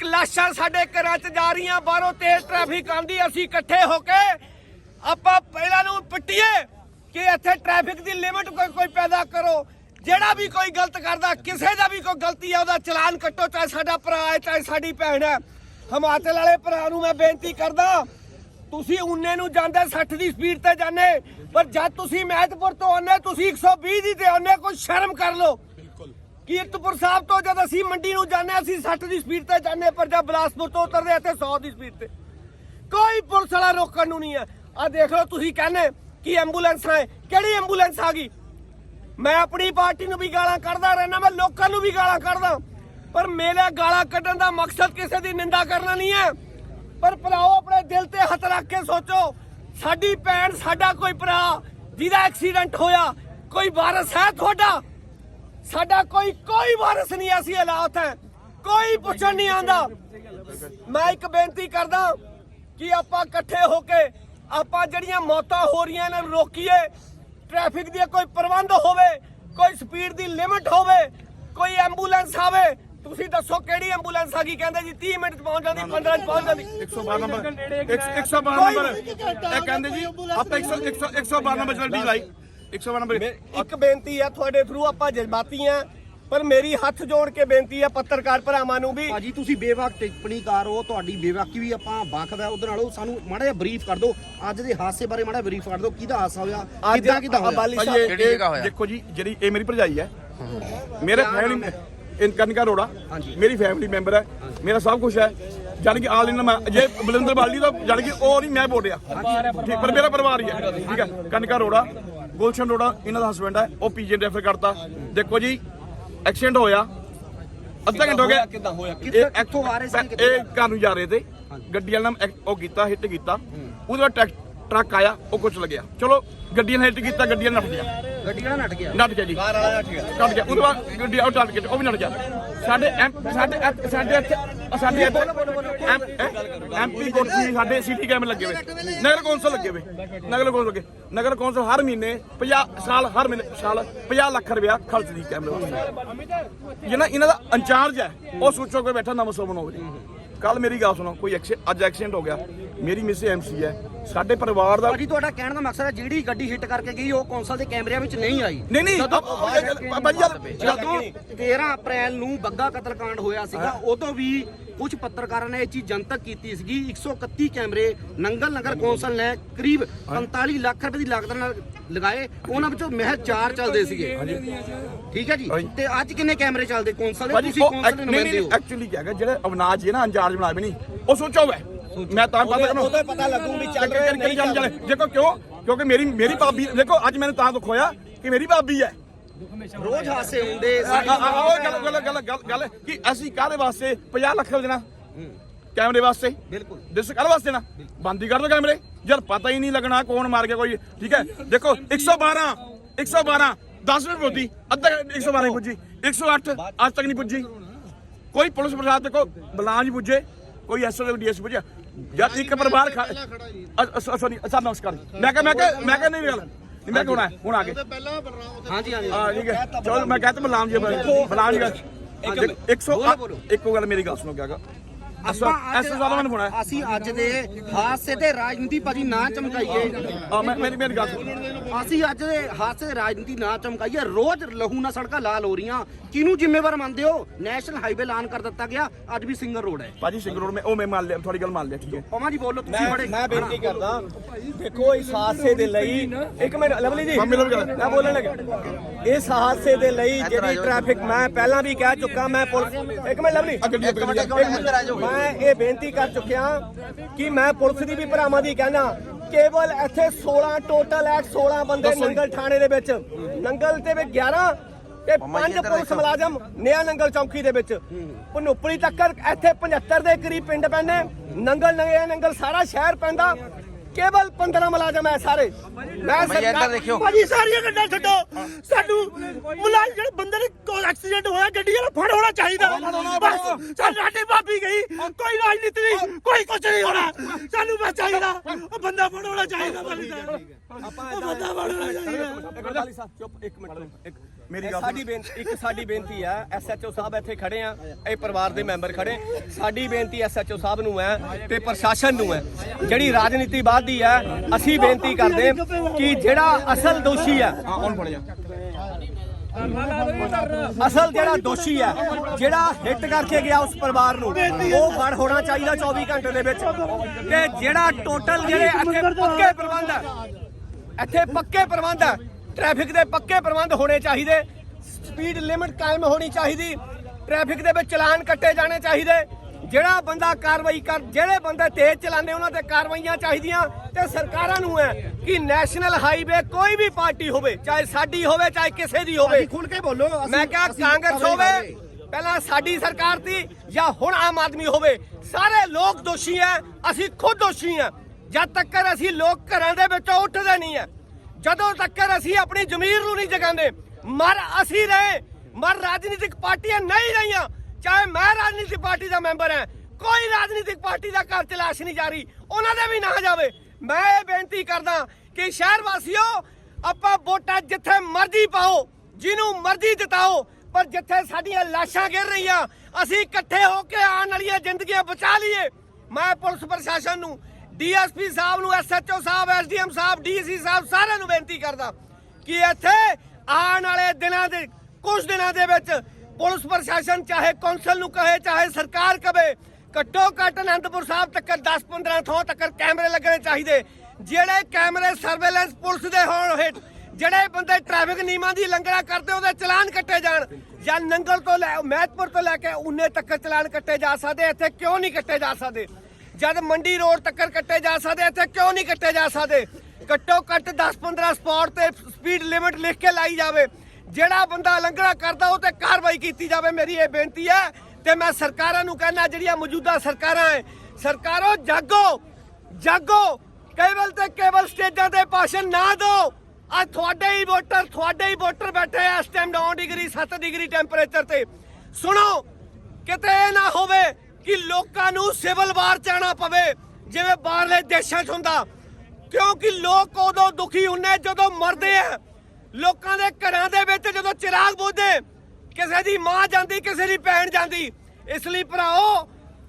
C: ਲਾਸ਼ਾਂ ਸਾਡੇ ਘਰਾਂ 'ਚ ਜਾ ਰਹੀਆਂ, ਬਾਹਰੋਂ ਤੇਜ਼ ਟ੍ਰੈਫਿਕ ਆਂਦੀ ਅਸੀਂ ਇਕੱਠੇ ਹੋ ਕੇ ਆਪਾਂ ਪਹਿਲਾਂ ਨੂੰ ਪੱਟੀਏ ਕਿ ਇੱਥੇ ਟ੍ਰੈਫਿਕ ਦੀ ਲਿਮਟ ਕੋਈ ਕੋਈ ਪੈਦਾ ਕਰੋ। ਜਿਹੜਾ ਵੀ ਕੋਈ ਗਲਤ ਕਰਦਾ, ਕਿਸੇ ਦਾ ਵੀ ਕੋਈ ਗਲਤੀ ਹੈ ਉਹਦਾ ਚਲਾਨ ਕੱਟੋ, ਚਾਹੇ ਸਾਡਾ ਭਰਾ ਹੈ, ਚਾਹੇ ਸਾਡੀ ਭੈਣ ਹੈ। ਹਿਮਾਚਲ ਵਾਲੇ ਭਰਾ ਨੂੰ ਮੈਂ ਬੇਨਤੀ ਕਰਦਾ, ਤੁਸੀਂ ਉਨੇ ਨੂੰ ਜਾਂਦੇ 60 ਦੀ ਸਪੀਡ ਤੇ ਜਾਂਦੇ, ਪਰ ਜਦ ਤੁਸੀਂ ਮਹਿਤਪੁਰ ਤੋਂ ਆਉਂਦੇ, ਤੁਸੀਂ 120 ਦੀ ਤੇ ਆਉਂਦੇ, ਕੋਈ ਸ਼ਰਮ ਕਰ ਲਓ। ਕੀਰਤਪੁਰ ਸਾਹਿਬ ਤੋਂ ਜਦ ਅਸੀਂ ਮੰਡੀ ਨੂੰ ਜਾਂਦੇ ਅਸੀਂ 60 ਦੀ ਸਪੀਡ ਤੇ ਜਾਂਦੇ ਪਰ ਜਦ ਬਲਾਸਪੁਰ ਤੋਂ ਉਤਰਦੇ ਇੱਥੇ 100 ਦੀ ਸਪੀਡ ਤੇ। ਕੋਈ ਪੁਲਿਸ ਵਾਲਾ ਰੋਕਣ ਨੂੰ ਨਹੀਂ ਹੈ। ਆ ਦੇਖ ਲਓ, ਤੁਸੀਂ ਕਹਿੰਦੇ ਕਿ ਐਂਬੂਲੈਂਸ ਹੈ। ਕਿਹੜੀ ਐਂਬੂਲੈਂਸ ਆ ਗਈ? ਮੈਂ ਆਪਣੀ ਪਾਰਟੀ ਨੂੰ ਵੀ ਗਾਲਾਂ ਕੱਢਦਾ ਰਹਿਣਾ ਮੈਂ ਲੋਕਾਂ ਨੂੰ ਵੀ ਗਾਲਾਂ ਕੱਢਦਾ। ਪਰ ਮੇਰਾ ਗਾਲਾਂ ਕੱਢਣ ਦਾ ਮਕਸਦ ਕਿਸੇ ਦੀ ਨਿੰਦਾ ਕਰਨਾ ਨਹੀਂ ਹੈ। ਪਰ ਭਰਾਓ, ਆਪਣੇ ਦਿਲ ਤੇ ਹੱਥ ਰੱਖ ਕੇ ਸੋਚੋ, ਸਾਡੀ ਭੈਣ, ਸਾਡਾ ਕੋਈ ਭਰਾ ਜਿਹਦਾ ਐਕਸੀਡੈਂਟ ਹੋਇਆ, ਕੋਈ ਵਾਰਸ ਹੈ ਤੁਹਾਡਾ? ਸਾਡਾ ਕੋਈ ਕੋਈ ਵਾਰਸ ਨਹੀਂ ਐਸੀ ਹਾਲਾਤ ਹੈ। ਕੋਈ ਪੁੱਛਣ ਨਹੀਂ ਆਂਦਾ ਮੈਂ ਇੱਕ ਬੇਨਤੀ ਕਰਦਾ ਕਿ ਆਪਾਂ ਇਕੱਠੇ ਹੋ ਕੇ ਆਪਾਂ ਜਿਹੜੀਆਂ ਮੌਤਾਂ ਹੋ ਰਹੀਆਂ ਨੂੰ ਰੋਕੀਏ। ਟ੍ਰੈਫਿਕ ਦੀ ਕੋਈ ਪ੍ਰਬੰਧ ਹੋਵੇ ਕੋਈ ਸਪੀਡ ਦੀ ਲਿਮਟ ਹੋਵੇ ਕੋਈ ਐਂਬੂਲੈਂਸ ਆਵੇ ਤੁਸੀਂ ਦੱਸੋ ਕਿਹੜੀ ਐਂਬੂਲੈਂਸ ਆ ਗਈ ਕਹਿੰਦੇ ਜੀ? 30 ਮਿੰਟ ਚ ਪਹੁੰਚ ਜਾਂਦੀ 15 ਚ ਪਹੁੰਚ ਜਾਂਦੀ।
F: 112 ਨੰਬਰ 112 ਨੰਬਰ। ਇਹ ਕਹਿੰਦੇ ਜੀ ਆਪਾਂ 100 112 ਨੰਬਰ ਜਲਦੀ ਲਾਈ 112 ਨੰਬਰ
C: ਮੇ- ਇੱਕ ਬੇਨਤੀ ਆ ਤੁਹਾਡੇ ਥਰੂ ਆਪਾਂ ਜਜ਼ਬਾਤੀ ਆ ਪਰ ਮੇਰੀ ਹੱਥ ਜੋੜ ਕੇ ਬੇਨਤੀ ਆ ਪੱਤਰਕਾਰ ਭਰਾਵਾਂ ਨੂੰ ਵੀ
E: ਭਾਜੀ ਤੁਸੀਂ ਬੇਵਕ ਟਿੱਪਣੀਕਾਰ ਹੋ ਤੁਹਾਡੀ ਬੇਵਾਕੀ ਵੀ ਆਪਾਂ ਵਾਕਫ ਹੈ ਉਹਦੇ ਨਾਲੋਂ ਸਾਨੂੰ ਮਾੜਾ ਜਿਹਾ ਬਰੀਫ ਕਰ ਦਿਓ। ਅੱਜ ਦੇ ਹਾਦਸੇ ਬਾਰੇ ਮਾੜਾ ਬਰੀਫ ਕਰ ਦਿਓ ਕਿਹਦਾ ਹਾਦਸਾ ਹੋਇਆ
C: ਅੱਜ
E: ਕਿੱਦਾਂ ਕਿੱਦਾਂ ਹੋਇਆ?
C: ਅਬਾਲੀ
F: ਦੇਖੋ ਜੀ ਜਿਹੜੀ ਇਹ ਮੇਰੀ ਭਰਜਾਈ ਹੈ ਮੇਰੇ ਫੈਮਿਲੀ ਇਨ ਕਨਕਾ ਰੋੜਾ ਮੇਰੀ ਫੈਮਿਲੀ ਮੈਂਬਰ ਹੈ ਮੇਰਾ ਸਭ ਕੁਝ ਹੈ। ਜਾਨ ਕਿ ਆਲ ਇਨ ਮੈਂ ਜੇ ਬਲਿੰਦਰ ਬਾਲੀ ਦਾ ਜਾਨ ਕਿ ਉਹ ਨਹੀਂ ਮੈਂ ਬੋਲ ਰਿਹਾ ਠੀਕ ਪਰ ਮੇਰਾ ਪਰਿਵਾਰ ਹੀ ਹੈ। ਠੀਕ ਹੈ ਕਨਕਾ ਰੋੜਾ ਗੁਲਸ਼ਨ ਰੋੜਾ ਇਹਨਾਂ ਦਾ ਹਸਬੰਡ ਹੈ ਉਹ ਪੀਜੀ ਰੈਫਰ ਕਰਤਾ। ਦੇਖੋ ਜੀ ਐਕਸੀਡੈਂਟ ਹੋਇਆ। ਅੱਧਾ ਘੰਟਾ ਹੋ ਗਿਆ।
C: ਕਿੱਦਾਂ ਹੋਇਆ?
F: ਇਹ
E: ਕਿੱਥੋਂ ਆ ਰਹੇ ਸੀ, ਕਿੱਥੋਂ?
F: ਇਹ ਘਰ ਨੂੰ ਜਾ ਰਹੇ ਤੇ। ਗੱਡੀ ਵਾਲਾ ਨੇ ਉਹ ਕੀਤਾ ਹਿੱਟ ਕੀਤਾ। ਉਹਦੇ ਬਾਅਦ ਟਰੱਕ ਟਰੱਕ ਆਇਆ ਉਹ ਕੁਛ ਲੱਗਿਆ। ਚਲੋ ਗੱਡੀਆਂ ਨੇ ਹਿੱਟ ਕੀਤਾ ਗੱਡੀਆਂ ਨੱਠ ਗਿਆ
E: ਗੱਡੀ ਵਾਲਾ ਨੱਟ ਗਿਆ।
F: ਨੱਠ ਗਿਆ ਜੀ। ਕਾਰ ਵਾਲਾ ਨੱਠ ਗਿਆ। ਕੱਟ ਗਿਆ। ਉਹਦੇ ਬਾਅਦ ਗੱਡੀ ਆਉਟ ਨੱਠ ਗਿਆ ਉਹ ਵੀ ਨੱਠ ਗਿਆ। ਸਾਡੇ ਐਮ- ਸਾਡੇ ਐ- ਸਾਡੇ ਇੱਥੇ ਸਾਡੇ ਇੱਥੇ ਐਮਪੀ ਕੋਠੀ ਸਾਡੇ ਸਿਟੀ ਕੈਮਰੇ ਲੱਗੇ ਹੋਏ। ਨਗਰ ਕੌਂਸਲ ਲੱਗੇ ਹੋਏ। ਨਗਰ ਕੌਂਸਲ ਲੱਗੇ। ਨਗਰ ਕੌਂਸਲ ਹਰ ਮਹੀਨੇ 50 ਸਾਲ ਹਰ ਮਹੀਨੇ ਸਾਲ 50 ਲੱਖ ਰੁਪਇਆ ਖਰਚਦੀ ਕੈਮਰੇ ਵਾਸਤੇ ਜਿਹਨਾਂ ਇਹਨਾਂ ਦਾ ਇੰਚਾਰਜ ਹੈ ਉਹ ਸੋਚੋ ਕੋਈ ਬੈਠਾ ਨਵਾਂ ਸੋਮਨ ਹੋਵੇ ਕੱਲ ਮੇਰੀ ਗੱਲ ਸੁਣੋ ਕੋਈ ਐਕਸੀਡੈਂਟ ਅੱਜ ਐਕਸੀਡੈਂਟ ਹੋ ਗਿਆ। ਮੇਰੀ ਮਿਸ ਐਮਸੀ ਹੈ। ਸਾਡੇ ਪਰਿਵਾਰ ਦਾ
E: ਭਾਜੀ ਤੁਹਾਡਾ ਕਹਿਣ ਦਾ ਮਕਸਦ ਹੈ ਜਿਹੜੀ ਗੱਡੀ ਹਿੱਟ ਕਰਕੇ ਗਈ ਉਹ ਕੌਂਸਲ ਦੇ ਕੈਮਰਿਆਂ ਵਿੱਚ ਨਹੀਂ ਆਈ।
F: ਨਹੀਂ ਨਹੀਂ
E: ਜਦੋਂ 13 ਅਪ੍ਰੈਲ ਨੂੰ ਬੱਗਾ ਕਤਲकांड ਹੋਇਆ ਸੀਗਾ ਉਦੋਂ ਵੀ ਕੁਝ ਪੱਤਰਕਾਰਾਂ ਨੇ ਇਹ ਚੀਜ਼ ਜਨਤਕ ਕੀਤੀ ਸੀਗੀ। 131 ਕੈਮਰੇ ਨੰਗਲ ਨਗਰ ਕੌਂਸਲ ਨੇ ਕਰੀਬ 45 ਲੱਖ ਰੁਪਏ ਦੀ ਲਾਗਤ ਨਾਲ ਲਗਾਏ। ਉਹਨਾਂ ਵਿੱਚੋਂ ਮਹਿਜ਼ 4 ਚੱਲਦੇ ਸੀਗੇ। ਠੀਕ ਹੈ ਜੀ। ਤੇ ਅੱਜ ਕਿੰਨੇ ਕੈਮਰੇ ਚੱਲਦੇ? ਕੌਂਸਲ ਦੇ? ਤੁਸੀਂ
F: ਉਹ
E: ਕੌਂਸਲ ਦੇ
F: ਨਹੀਂ
E: ਨੁਮਾਇੰਦੇ
F: ਨਹੀਂ
E: ਹੋ
F: ਐਕਚੁਅਲੀ ਕੀ ਹੈਗਾ? ਜਿਹੜੇ ਅਵਨਾਜ ਜੀ ਨਾ ਅੰਜਾਜ ਬਣਾ ਵੀ ਨਹੀਂ ਉਹ ਸੋਚੋ। ਵੇ ਮੈਂ ਤਾਂ ਪਤਾ ਕਰਨਾ
C: ਉਹਦਾ ਪਤਾ ਲੱਗੂ ਵੀ ਚੱਲ ਰਿਹਾ ਨਹੀਂ ਚੱਲ ਰਿਹਾ।
F: ਦੇਖੋ ਕਿਉਂ? ਕਿਉਂਕਿ ਮੇਰੀ ਮੇਰੀ ਭਾਬੀ ਦੇਖੋ ਅੱਜ ਮੈਨੂੰ ਤਾਂ ਦੁੱਖ ਹੋਇਆ ਕਿ ਮੇਰੀ ਭਾਬੀ ਹੈ।
E: ਰੋਜ਼ ਹਾਸੇ ਹੁੰਦੇ
F: ਆ- ਆ- ਆ- ਉਹ ਗੱਲ ਗੱਲ ਗੱਲ ਗੱਲ ਕਿ ਅਸੀਂ ਕਾਹਦੇ ਵਾਸਤੇ 50 ਲੱਖ ਦੇਣਾ? ਕੈਮਰੇ ਵਾਸਤੇ?
E: ਬਿਲਕੁਲ।
F: ਦਿਸ ਕਾਹਦੇ ਵਾਸਤੇ ਦੇਣਾ? ਬੰਦ ਕਰ ਦੋ ਕੈਮਰੇ। ਜਦ ਪਤਾ ਹੀ ਨਹੀਂ ਲੱਗਣਾ ਕੌਣ ਮਾਰ ਗਿਆ ਕੋਈ। ਠੀਕ ਹੈ? ਦੇਖੋ 112 112 10 ਮਿੰਟ ਪੁੱਜੀ ਅੱਧਾ 112 ਨਹੀਂ ਪੁੱਜੀ। 108 ਅੱਜ ਤੱਕ ਨਹੀਂ ਪੁੱਜੀ। ਕੋਈ ਪੁਲਿਸ ਪ੍ਰਸ਼ਾਸਨ ਦੇਖੋ ਬਲਾਂਜ ਪੁੱਜੇ। ਕੋਈ ਐਸਓ ਡੀਐਸ ਪੁੱਜਿਆ। ਜਦ ਇੱਕ ਪਰਿਵਾਰ ਸੌਰੀ ਸਰ ਨਮਸਕਾਰ। ਮੈਂ ਕਿਹਾ ਮੈਂ ਕਿਹਾ ਮੈਂ ਕਿਹਾ ਨਹੀਂ ਗੱਲ ਨਹੀਂ ਮੈਂ ਕਿਹਾ ਹੁਣ ਆ ਹੁਣ ਆ ਗਏ
E: ਹਾਂਜੀ ਹਾਂਜੀ।
F: ਹਾਂ ਠੀਕ ਹੈ। ਚਲੋ ਮੈਂ ਕਹਤਾ ਬਲਾਮ ਜੀ ਬਲਾਮ ਜੀ 100 ਇੱਕੋ ਗੱਲ ਮੇਰੀ ਗੱਲ ਸੁਣੋ ਕਿਆਗਾ ਹੋਣਾ
E: ਅਸੀਂ ਅੱਜ ਦੇ ਹਾਦਸੇ ਤੇ ਰਾਜਨੀਤੀ ਭਾਜੀ ਨਾ ਚਮਕਾਈਏ।
F: ਆ ਮੈਂ ਮੇਰੀ ਮੇਰੀ ਗੱਲ
E: ਅਸੀਂ ਅੱਜ ਦੇ ਹਾਦਸੇ ਤੇ ਰਾਜਨੀਤੀ ਨਾ ਚਮਕਾਈਏ। ਰੋਜ਼ ਲਹੂ ਨਾਲ ਸੜਕਾਂ ਲਾਲ ਹੋ ਰਹੀਆਂ। ਕਿਹਨੂੰ ਜ਼ਿੰਮੇਵਾਰ ਮੰਨਦੇ ਹੋ? ਨੈਸ਼ਨਲ ਹਾਈਵੇ ਐਲਾਨ ਕਰ ਦਿੱਤਾ ਗਿਆ। ਅੱਜ ਵੀ ਸਿੰਗਰ ਰੋਡ ਹੈ।
F: ਭਾਜੀ ਸਿੰਘ ਰੋਡ ਮੈਂ ਉਹ ਮੈਂ ਮੰਨ ਲਿਆ ਤੁਹਾਡੀ ਗੱਲ ਮੰਨ ਲਿਆ ਠੀਕ ਹੈ।
E: ਪਮਾ ਜੀ ਬੋਲੋ ਤੁਸੀਂ ਬੜੇ
C: ਮੈਂ ਬੇਨਤੀ ਕਰਦਾ ਦੇਖੋ ਇਸ ਹਾਦਸੇ ਦੇ ਲਈ ਇੱਕ ਮਿੰਟ ਲਵਲੀ ਜੀ। ਮੈਂ ਬੋਲਣ ਲੱਗਾ ਇਸ ਹਾਦਸੇ ਦੇ ਲਈ ਜਿਹੜੀ ਟ੍ਰੈਫਿਕ ਮੈਂ ਪਹਿਲਾਂ ਵੀ ਕਹਿ ਚੁੱਕਾ ਮੈਂ ਪੁਲਿਸ ਇੱਕ ਮਿੰਟ ਲਵਲੀ। ਮੈਂ ਇਹ ਬੇਨਤੀ ਕਰ ਚੁੱਕਿਆ ਕਿ ਮੈਂ ਪੁਲਿਸ ਦੀ ਵੀ ਭਰਾਵਾਂ ਦੀ ਕਹਿਣਾ ਕੇਵਲ ਇੱਥੇ 16 ਟੋਟਲ ਐਟ 16 ਬੰਦੇ। ਨੰਗਲ ਥਾਣੇ ਦੇ ਵਿੱਚ। ਨੰਗਲ ਤੇ ਵਿੱਚ 11 ਤੇ ਪੰਜ ਪੁਲਿਸ ਮੁਲਾਜ਼ਮ ਨਿਆ ਨੰਗਲ ਚੌਂਕੀ ਦੇ ਵਿੱਚ। ਪਨੁੱਪਲੀ ਤੱਕ ਇੱਥੇ 75 ਦੇ ਕਰੀਬ ਪਿੰਡ ਪੈਂਦੇ। ਨੰਗਲ ਨੰਗਲ ਨੰਗਲ ਸਾਰਾ ਸ਼ਹਿਰ ਪੈਂਦਾ। ਕੇਵਲ 15 ਮੁਲਾਜ਼ਮ ਹੈ ਸਾਰੇ। ਮੈਂ ਸਰਕਾਰ ਦੇਖਿਓ।
A: ਭਾਜੀ ਸਾਰੀਆਂ ਗੱਲਾਂ ਛੱਡੋ। ਸਾਨੂੰ ਮੁਲਾਜ਼ਮ ਜਿਹੜੇ ਬੰਦੇ ਨੇ ਕੋਈ ਐਕਸੀਡੈਂਟ ਹੋਇਆ ਗੱਡੀ ਵਾਲਾ ਫੜ ਹੋਣਾ ਚਾਹੀਦਾ। ਬਸ ਸਾਡੀ ਭਾਬੀ ਗਈ। ਕੋਈ ਰਾਜਨੀਤੀ ਨਹੀਂ ਕੋਈ ਕੁਝ ਨਹੀਂ ਹੋਣਾ। ਸਾਨੂੰ ਬਸ ਚਾਹੀਦਾ। ਉਹ ਬੰਦਾ ਫੜ ਹੋਣਾ ਚਾਹੀਦਾ ਭਾਜੀ।
C: ਆਪਾਂ
A: ਉਹ ਬੰਦਾ ਫੜ ਹੋਣਾ ਚਾਹੀਦਾ।
C: ਚੁੱਪ ਇੱਕ ਮਿੰਟ। ਇੱਕ
F: ਮੇਰੀ ਗੱਲ
C: ਸਾਡੀ ਬੇਨਤੀ ਇੱਕ ਸਾਡੀ ਬੇਨਤੀ ਹੈ ਐਸਐਚਓ ਸਾਹਿਬ ਇੱਥੇ ਖੜੇ ਆ। ਇਹ ਪਰਿਵਾਰ ਦੇ ਮੈਂਬਰ ਖੜੇ। ਸਾਡੀ ਬੇਨਤੀ ਐਸਐਚਓ ਸਾਹਿਬ ਨੂੰ ਹੈ ਤੇ ਪ੍ਰਸ਼ਾਸਨ ਨੂੰ ਹੈ। ਜਿਹੜੀ ਰਾਜਨੀਤੀ ਵੱਧਦੀ ਹੈ। ਅਸੀਂ ਬੇਨਤੀ ਕਰਦੇ ਕਿ ਜਿਹੜਾ ਅਸਲ ਦੋਸ਼ੀ ਹੈ, ਅਸਲ ਜਿਹੜਾ ਦੋਸ਼ੀ ਹੈ, ਜਿਹੜਾ ਹਿੱਟ ਕਰਕੇ ਗਿਆ ਉਸ ਪਰਿਵਾਰ ਨੂੰ, ਉਹ ਫੜ ਹੋਣਾ ਚਾਹੀਦਾ 24 ਘੰਟੇ ਦੇ ਵਿੱਚ। ਤੇ ਜਿਹੜਾ ਟੋਟਲ ਜਿਹੜੇ ਇੱਥੇ ਪੱਕੇ ਪ੍ਰਬੰਧ ਹੈ, ਇੱਥੇ ਪੱਕੇ ਪ੍ਰਬੰਧ ਹੈ ਟ੍ਰੈਫਿਕ ਦੇ ਪੱਕੇ ਪ੍ਰਬੰਧ ਹੋਣੇ ਚਾਹੀਦੇ। ਸਪੀਡ ਲਿਮਿਟ ਕਾਇਮ ਹੋਣੀ ਚਾਹੀਦੀ। ਟ੍ਰੈਫਿਕ ਦੇ ਵਿੱਚ ਚਲਾਨ ਕੱਟੇ ਜਾਣੇ ਚਾਹੀਦੇ। ਜਿਹੜਾ ਬੰਦਾ ਕਾਰਵਾਈ ਕਰ ਜਿਹੜੇ ਬੰਦੇ ਤੇਜ਼ ਚਲਾਉਂਦੇ ਉਹਨਾਂ ਤੇ ਕਾਰਵਾਈਆਂ ਚਾਹੀਦੀਆਂ ਤੇ ਸਰਕਾਰਾਂ ਨੂੰ ਹੈ ਕਿ ਨੈਸ਼ਨਲ ਹਾਈਵੇ ਕੋਈ ਵੀ ਪਾਰਟੀ ਹੋਵੇ ਚਾਹੇ ਸਾਡੀ ਹੋਵੇ ਚਾਹੇ ਕਿਸੇ ਦੀ ਹੋਵੇ।
E: ਖੁੱਲ ਕੇ ਬੋਲੋ
C: ਮੈਂ ਕਿਹਾ ਕਾਂਗਰਸ ਹੋਵੇ। ਪਹਿਲਾਂ ਸਾਡੀ ਸਰਕਾਰ ਸੀ ਜਾਂ ਹੁਣ ਆਮ ਆਦਮੀ ਹੋਵੇ। ਸਾਰੇ ਲੋਕ ਦੋਸ਼ੀ ਆ ਅਸੀਂ ਖੁਦ ਦੋਸ਼ੀ ਆ ਜਦ ਤੱਕ ਅਸੀਂ ਲੋਕ ਘਰਾਂ ਦੇ ਵਿੱਚੋਂ ਉੱਠਦੇ ਨਹੀਂ ਆ ਜਦੋਂ ਤੱਕ ਅਸੀਂ ਆਪਣੀ ਜ਼ਮੀਰ ਨੂੰ ਨਹੀਂ ਜਗਾਉਂਦੇ ਮਰ ਅਸੀਂ ਰਹੇ ਮਰ ਰਾਜਨੀਤਿਕ ਪਾਰਟੀਆਂ ਨਹੀਂ ਰਹੀਆਂ ਚਾਹੇ ਮੈਂ ਰਾਜਨੀਤਿਕ ਪਾਰਟੀ ਦਾ ਮੈਂਬਰ ਹਾਂ, ਕੋਈ ਰਾਜਨੀਤਿਕ ਪਾਰਟੀ ਦਾ ਘਰ ਚਲਾਸ਼ ਨਹੀਂ ਜਾਰੀ ਉਹਨਾਂ ਦੇ ਵੀ ਨਾ ਜਾਵੇ। ਮੈਂ ਇਹ ਬੇਨਤੀ ਕਰਦਾ ਕਿ ਸ਼ਹਿਰ ਵਾਸੀਓ, ਆਪਾਂ ਵੋਟਾਂ ਜਿੱਥੇ ਮਰਜ਼ੀ ਪਾਓ, ਜਿਹਨੂੰ ਮਰਜ਼ੀ ਜਿਤਾਓ, ਪਰ ਜਿੱਥੇ ਸਾਡੀਆਂ ਲਾਸ਼ਾਂ ਗਿਰ ਰਹੀਆਂ, ਅਸੀਂ ਇਕੱਠੇ ਹੋ ਕੇ ਆਉਣ ਵਾਲੀਆਂ ਜ਼ਿੰਦਗੀਆਂ ਬਚਾ ਲਈਏ। ਮੈਂ ਪੁਲਿਸ ਪ੍ਰਸ਼ਾਸਨ ਨੂੰ, ਡੀਐਸਪੀ ਸਾਹਿਬ ਨੂੰ, ਐਸਐਚਓ ਸਾਹਿਬ, ਐਸਡੀਐਮ ਸਾਹਿਬ, ਡੀਸੀ ਸਾਹਿਬ ਸਾਰਿਆਂ ਨੂੰ ਬੇਨਤੀ ਕਰਦਾ ਕਿ ਇੱਥੇ ਆਉਣ ਵਾਲੇ ਦਿਨਾਂ ਦੇ, ਕੁਝ ਦਿਨਾਂ ਦੇ ਵਿੱਚ ਪੁਲਿਸ ਪ੍ਰਸ਼ਾਸਨ ਚਾਹੇ ਕੌਂਸਲ ਨੂੰ ਕਹੇ, ਚਾਹੇ ਸਰਕਾਰ ਕਵੇ ਘੱਟੋ ਘੱਟ ਅਨੰਦਪੁਰ ਸਾਹਿਬ ਤੱਕ 10-15 ਥਾਂ ਤੱਕ ਕੈਮਰੇ ਲੱਗਣੇ ਚਾਹੀਦੇ। ਜਿਹੜੇ ਕੈਮਰੇ ਸਰਵੇਲੈਂਸ ਪੁਲਿਸ ਦੇ ਹੋਣ ਹੇਠ, ਜਿਹੜੇ ਬੰਦੇ ਟ੍ਰੈਫਿਕ ਨਿਯਮਾਂ ਦੀ ਉਲੰਘਣਾ ਕਰਦੇ, ਉਹਦੇ ਚਲਾਨ ਕੱਟੇ ਜਾਣ ਜਾਂ ਨੰਗਲ ਤੋਂ ਲੈ, ਮਹਿਤਪੁਰ ਤੋਂ ਲੈ ਕੇ ਉਨੇ ਤੱਕ ਚਲਾਨ ਕੱਟੇ ਜਾ ਸਕਦੇ, ਇੱਥੇ ਕਿਉਂ ਨਹੀਂ ਕੱਟੇ ਜਾ ਸਕਦੇ? ਜਦ ਮੰਡੀ ਰੋਡ ਤੱਕ ਕੱਟੇ ਜਾ ਸਕਦੇ, ਇੱਥੇ ਕਿਉਂ ਨਹੀਂ ਕੱਟੇ ਜਾ ਸਕਦੇ? ਘੱਟੋ ਘੱਟ 10-15 ਸਪੌਟ ਤੇ ਸਪੀਡ ਲਿਮਿਟ ਲਿਖ ਕੇ ਲਾਈ ਜਾਵੇ। ਜਿਹੜਾ ਬੰਦਾ ਉਲੰਘਣਾ ਕਰਦਾ, ਉਹ ਤੇ ਕਾਰਵਾਈ ਕੀਤੀ ਜਾਵੇ, ਮੇਰੀ ਇਹ ਬੇਨਤੀ ਹੈ। ਤੇ ਮੈਂ ਸਰਕਾਰਾਂ ਨੂੰ ਕਹਿਣਾ ਜਿਹੜੀਆਂ ਮੌਜੂਦਾ ਸਰਕਾਰਾਂ ਹੈ, ਸਰਕਾਰੋ, ਜਾਗੋ ਜਾਗੋ। ਕੇਵਲ ਤੇ ਕੇਵਲ ਸਟੇਜਾਂ ਤੇ ਭਾਸ਼ਣ ਨਾ ਦਿਓ। ਅੱਜ ਤੁਹਾਡੇ ਹੀ ਵੋਟਰ, ਤੁਹਾਡੇ ਹੀ ਵੋਟਰ ਬੈਠੇ ਆ ਇਸ ਟਾਈਮ 9 ਡਿਗਰੀ 7 ਡਿਗਰੀ ਟੈਂਪਰੇਚਰ ਤੇ। ਸੁਣੋ, ਕਿਤੇ ਇਹ ਨਾ ਹੋਵੇ ਕਿ ਲੋਕਾਂ ਨੂੰ ਸਿਵਲ ਵਾਰ ਜਾਣਾ ਪਵੇ, ਜਿਵੇਂ ਬਾਹਰਲੇ ਦੇਸ਼ਾਂ 'ਚ ਹੁੰਦਾ। ਕਿਉਂਕਿ ਲੋਕ ਉਦੋਂ ਦੁਖੀ ਹੁੰਨੇ ਜਦੋਂ ਮਰਦੇ ਆ। ਲੋਕਾਂ ਦੇ ਘਰਾਂ ਦੇ ਵਿੱਚ ਜਦੋਂ ਚਿਰਾਗ ਬੁਝਦੇ ਕਿਸੇ ਦੀ ਮਾਂ ਜਾਂਦੀ, ਕਿਸੇ ਦੀ ਭੈਣ ਜਾਂਦੀ, ਇਸ ਲਈ ਭਰਾਓ,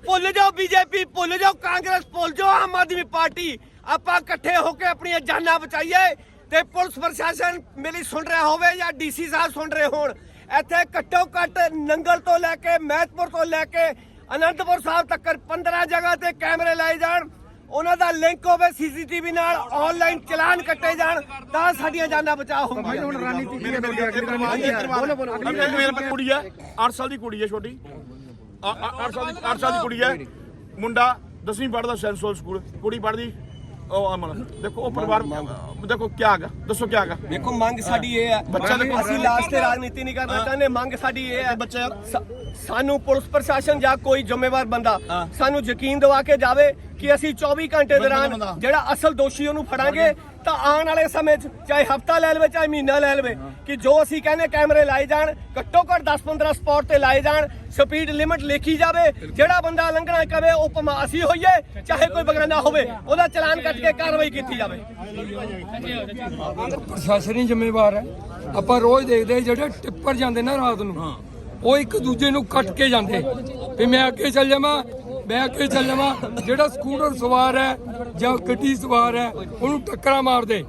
C: ਭੁੱਲ ਜਾਓ ਬੀਜੇਪੀ, ਭੁੱਲ ਜਾਓ ਕਾਂਗਰਸ, ਭੁੱਲ ਜਾਓ ਆਮ ਆਦਮੀ ਪਾਰਟੀ। ਆਪਾਂ ਇਕੱਠੇ ਹੋ ਕੇ ਆਪਣੀਆਂ ਜਾਨਾਂ ਬਚਾਈਏ ਤੇ ਪੁਲਿਸ ਪ੍ਰਸ਼ਾਸਨ ਮੇਰੀ ਸੁਣ ਰਿਹਾ ਹੋਵੇ ਜਾਂ ਡੀਸੀ ਸਾਹਿਬ ਸੁਣ ਰਹੇ ਹੋਣ। ਇੱਥੇ ਘੱਟੋ ਘੱਟ ਨੰਗਲ ਤੋਂ ਲੈ ਕੇ ਮਹਿਤਪੁਰ ਤੋਂ ਲੈ ਕੇ ਅਨੰਦਪੁਰ ਸਾਹਿਬ ਤੱਕ 15 ਜਗ੍ਹਾ ਤੇ ਕੈਮਰੇ ਲਾਏ ਜਾਣ। ਉਹਨਾਂ ਦਾ ਲਿੰਕ ਹੋਵੇ ਸੀਸੀਟੀਵੀ ਨਾਲ ਆਨਲਾਈਨ ਚਲਾਨ ਕੱਟੇ ਜਾਣ ਤਾਂ ਸਾਡੀਆਂ ਜਾਨਾਂ ਬਚਾਅ ਹੋਣਗੀਆਂ ਹੁਣ ਰਣਨੀਤੀ ਕੀ
F: ਬੋਲੋ ਬੋਲੋ। ਮੇਰੇ ਕੋਲ ਕੁੜੀ ਹੈ 8 ਸਾਲ ਦੀ ਕੁੜੀ ਹੈ ਛੋਟੀ। 8 ਸਾਲ ਦੀ 8 ਸਾਲ ਦੀ ਕੁੜੀ ਹੈ। ਮੁੰਡਾ 10ਵੀਂ ਪੜ੍ਹਦਾ ਸੈਂਸੋਲ ਸਕੂਲ ਕੁੜੀ ਪੜ੍ਹਦੀ ਉਹ ਅਮਨ ਦੇਖੋ ਉਹ ਪਰਿਵਾਰ ਦੇਖੋ ਕੀ ਹੈਗਾ? ਦੱਸੋ ਕੀ ਹੈਗਾ?
C: ਦੇਖੋ ਮੰਗ ਸਾਡੀ ਇਹ ਹੈ।
F: ਬੱਚਾ ਦੇਖੋ-
C: ਅਸੀਂ ਲਾਸਟ ਤੇ ਰਾਜਨੀਤੀ ਨਹੀਂ ਕਰਨਾ ਚਾਹੁੰਦੇ। ਮੰਗ ਸਾਡੀ ਇਹ ਹੈ
F: ਬੱਚਾ
C: ਸਾਨੂੰ ਪੁਲਿਸ ਪ੍ਰਸ਼ਾਸਨ ਜਾਂ ਕੋਈ ਜ਼ਿੰਮੇਵਾਰ ਬੰਦਾ ਸਾਨੂੰ ਯਕੀਨ ਦਿਵਾ ਕੇ ਜਾਵੇ ਕਿ ਅਸੀਂ 24 ਘੰਟੇ ਦੌਰਾਨ ਜਿਹੜਾ ਅਸਲ ਦੋਸ਼ੀ ਉਹਨੂੰ ਫੜਾਂਗੇ ਤਾਂ ਆਉਣ ਵਾਲੇ ਸਮੇਂ 'ਚ ਚਾਹੇ ਹਫਤਾ ਲੈ ਲਵੇ ਚਾਹੇ ਮਹੀਨਾ ਲੈ ਲਵੇ ਕਿ ਜੋ ਅਸੀਂ ਕਹਿੰਦੇ ਕੈਮਰੇ ਲਾਏ ਜਾਣ ਘੱਟੋ ਘੱਟ 10-15 ਸਪੌਟ ਤੇ ਲਾਏ ਜਾਣ ਸਪੀਡ ਲਿਮਟ ਲਿਖੀ ਜਾਵੇ ਜਿਹੜਾ ਬੰਦਾ ਲੰਘਣਾ ਕਵੇ ਉਹ ਅਸੀਂ ਹੋਈਏ ਚਾਹੇ ਕੋਈ ਬਗਾਨਾ ਹੋਵੇ ਉਹਦਾ ਚਲਾਨ ਕੱਟ ਕੇ ਕਾਰਵਾਈ ਕੀਤੀ ਜਾਵੇ।
B: ਪ੍ਰਸ਼ਾਸਨ ਹੀ ਜ਼ਿੰਮੇਵਾਰ ਹੈ। ਆਪਾਂ ਰੋਜ਼ ਦੇਖਦੇ ਜਿਹੜੇ ਟਿੱਪਰ ਜਾਂਦੇ ਨਾ ਰਾਤ ਨੂੰ ਉਹ ਇੱਕ ਦੂਜੇ ਨੂੰ ਕੱਟ ਕੇ ਜਾਂਦੇ। ਵੀ ਮੈਂ ਅੱਗੇ ਚੱਲ ਜਾਵਾਂ ਮੈਂ ਅੱਗੇ ਚੱਲ ਜਾਵਾਂ। ਜਿਹੜਾ ਸਕੂਟਰ ਸਵਾਰ ਹੈ ਜਾਂ ਗੱਡੀ ਸਵਾਰ ਹੈ ਉਹਨੂੰ ਟੱਕਰਾਂ ਮਾਰਦੇ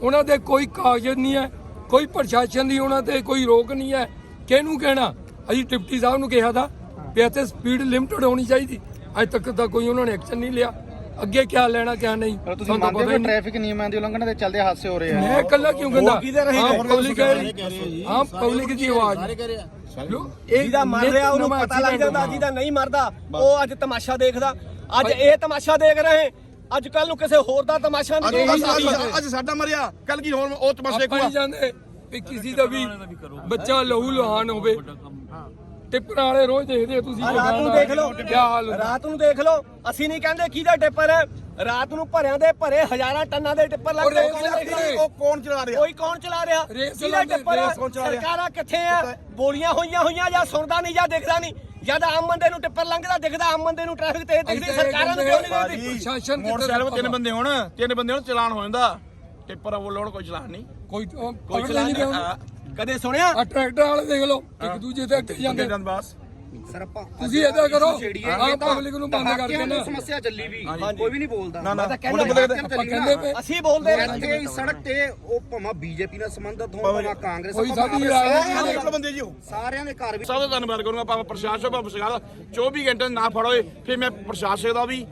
B: ਉਹਨਾਂ ਦੇ ਕੋਈ ਕਾਗਜ਼ ਨਹੀਂ ਹੈ ਕੋਈ ਪ੍ਰਸ਼ਾਸਨ ਦੀ ਉਹਨਾਂ ਤੇ ਕੋਈ ਰੋਕ ਨਹੀਂ ਹੈ। ਕਿਹਨੂੰ ਕਹਿਣਾ? ਅਸੀਂ ਡਿਪਟੀ ਸਾਹਿਬ ਨੂੰ ਕਿਹਾ ਤਾਂ ਵੀ ਇੱਥੇ ਸਪੀਡ ਲਿਮਟਡ ਹੋਣੀ ਚਾਹੀਦੀ। ਅੱਜ ਤੱਕ ਤਾਂ ਕੋਈ ਉਹਨਾਂ ਨੇ ਐਕਸ਼ਨ ਨਹੀਂ ਲਿਆ। ਅੱਗੇ ਕਿਆ ਲੈਣਾ ਕਿਆ ਨਹੀਂ
G: ਤੁਸੀਂ ਮੰਨਦੇ
B: ਪਤਾ
G: ਹੋ। ਟ੍ਰੈਫਿਕ ਨਿਯਮਾਂ ਦੀ ਉਲੰਘਣਾ ਦੇ ਚੱਲਦੇ ਹਾਦਸੇ ਹੋ ਰਹੇ ਆ।
B: ਮੈਂ ਇਕੱਲਾ ਕਿਉਂ ਕਹਿੰਦਾ? ਪਬਲਿਕ ਹਾਂ ਪਬਲਿਕ ਦੀ ਆਵਾਜ਼। ਲੋ
C: ਜਿਹਦਾ ਮਰ ਰਿਹਾ ਉਹਨੂੰ ਪਤਾ ਲੱਗ ਜਾਂਦਾ ਜਿਹਦਾ ਨਹੀਂ ਮਰਦਾ ਉਹ ਅੱਜ ਤਮਾਸ਼ਾ ਦੇਖਦਾ। ਅੱਜ ਇਹ ਤਮਾਸ਼ਾ ਦੇਖ ਰਹੇ ਅੱਜ ਕੱਲ ਨੂੰ ਕਿਸੇ ਹੋਰ ਦਾ ਤਮਾਸ਼ਾ ਨਹੀਂ
F: ਅੱਜ
C: ਦੇਖਦਾ।
F: ਅੱਜ ਸਾਡਾ ਮਰਿਆ। ਕੱਲ ਕੀ ਹੋਰ ਉਹ ਤਮਾਸ਼ੇ
B: ਆਪਾਂ
F: ਕੋਆ
B: ਨਹੀਂ ਜਾਂਦੇ ਵੀ ਕਿਸੇ ਦਾ ਵੀ ਬੱਚਾ ਲਹੂ ਲੁਹਾਨ ਹੋਵੇ ਟਿੱਪਰ ਵਾਲੇ ਰੋਜ਼ ਦੇਖਦੇ ਹੋ ਤੁਸੀਂ
C: ਰਾਤ ਨੂੰ ਦੇਖ ਲਓ।
B: ਕੀ ਹਾਲ ਹੁੰਦਾ।
C: ਰਾਤ ਨੂੰ ਦੇਖ ਲਓ। ਅਸੀਂ ਨਹੀਂ ਕਹਿੰਦੇ ਕਿਹਦਾ ਟਿੱਪਰ ਹੈ। ਰਾਤ ਨੂੰ ਭਰਿਆਂ ਦੇ ਭਰੇ ਹਜ਼ਾਰਾਂ ਟੰਨਾਂ ਦੇ ਟਿੱਪਰ
B: ਉਹ
C: ਲੱਗਦੇ?
B: ਲੱਗਦੇ।
F: ਉਹ ਕੌਣ ਚਲਾ ਰਿਹਾ?
C: ਕੋਈ ਕੌਣ ਚਲਾ ਰਿਹਾ?
B: ਰੇਸ
C: ਕਿਹਦਾ ਟਿੱਪਰ ਹੈ?
B: ਰੇਸ ਕੌਣ ਚਲਾ ਰਿਹਾ?
C: ਸਰਕਾਰਾਂ ਕਿੱਥੇ ਆ? ਬੋਲੀਆਂ ਹੋਈਆਂ ਹੋਈਆਂ ਜਾਂ ਸੁਣਦਾ ਨਹੀਂ ਜਾਂ ਦਿਖਦਾ ਨਹੀਂ? ਜਦ ਆਮ ਬੰਦੇ ਨੂੰ ਟਿੱਪਰ ਲੰਘਦਾ ਦਿਖਦਾ ਆਮ ਬੰਦੇ ਨੂੰ ਟ੍ਰੈਫਿਕ ਤੇਜ਼ ਦਿਖਦੀ ਸਰਕਾਰਾਂ ਨੂੰ ਕਿਉਂ ਨਹੀਂ ਦਿਖਦੀ?
B: ਪ੍ਰਸ਼ਾਸਨ ਕਿੱਥੇ
F: ਮੋਟਰਸਾਈਕਲ 'ਤੇ ਤਿੰਨ ਬੰਦੇ ਹੋਣ ਤਿੰਨ ਬੰਦੇ ਹੋਣ ਚਲਾਨ ਹੋ ਜਾਂਦਾ। ਟਿੱਪਰ ਉਹ ਲੋੜ ਕੋਈ ਚਲਾਨ ਨਹੀਂ।
B: ਕੋਈ
F: ਕੋਈ ਚਲਾਨ
B: ਨਹੀਂ। ਗਿਆ
C: ਕਦੇ ਸੁਣਿਆ?
B: ਆ ਟਰੈਕਟਰ ਵਾਲੇ ਦੇਖ ਲਓ ਇੱਕ ਦੂਜੇ ਤੇ ਅੱਗੇ ਜਾਂਦੇ।
F: ਜੰਦ ਬਾਸ?
B: ਤੁਸੀਂ ਏਦਾਂ ਕਰੋ। ਆਹ ਪਬਲਿਕ ਨੂੰ ਬੰਦ ਕਰਕੇ ਨਾ।
G: ਸਮੱਸਿਆ ਚੱਲੀ ਵੀ। ਕੋਈ ਵੀ ਨਹੀਂ ਬੋਲਦਾ।
F: ਨਾ
C: ਤਾਂ ਕਹਿੰਦਾ
B: ਆਪਾਂ
C: ਅਸੀਂ ਬੋਲਦੇ ਰਹੇ
G: ਇੱਥੇ ਇਸ ਸੜਕ ਤੇ ਉਹ ਭਾਵੇਂ ਬੀਜੇਪੀ ਨਾਲ ਸੰਬੰਧਿਤ ਹੋਣ ਭਾਵੇਂ ਕਾਂਗਰਸ
B: ਕੋਈ ਸਾਡੀ
G: ਆਪ-
B: ਰਾਏ
G: ਸਾਰਿਆਂ
B: ਨਹੀਂ।
G: ਦੇ-
F: ਬੰਦੇ ਜੀ
G: ਸਾਰਿਆਂ ਦੇ ਘਰ ਵੀ
F: ਸਭ ਦਾ ਧੰਨਵਾਦ ਕਰੂੰਗਾ। ਭਾਵੇਂ ਪ੍ਰਸ਼ਾਸਨ ਭਾਵੇਂ ਸਰਕਾਰ 24 ਘੰਟੇ ਨਾ ਫੜੋਏ ਫਿਰ ਮੈਂ ਪ੍ਰਸ਼ਾਸਨ ਦਾ ਵੀ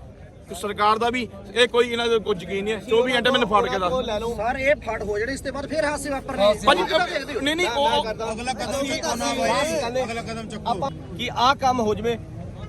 F: ਤੇ ਸਰਕਾਰ ਦਾ ਵੀ ਇਹ ਕੋਈ ਇਹਨਾਂ ਦੇ ਕੋਈ ਯਕੀਨ ਨਹੀਂ ਹੈ। 24 ਘੰਟੇ ਮੈਨੂੰ ਫੜ ਕੇ ਦੱਸ
C: ਲੈ ਲਓ
G: ਸਰ ਇਹ ਫੜ ਹੋ ਜਿਹੜੇ ਇਸ ਤੋਂ ਬਾਅਦ ਫਿਰ ਹਾਦਸੇ ਵਾਪਰਨੇ
F: ਭਾਜੀ ਨਹੀਂ ਨਹੀਂ ਉਹ
C: ਆਪਾਂ ਕਿ ਆਹ ਕੰਮ ਹੋ ਜਵੇ।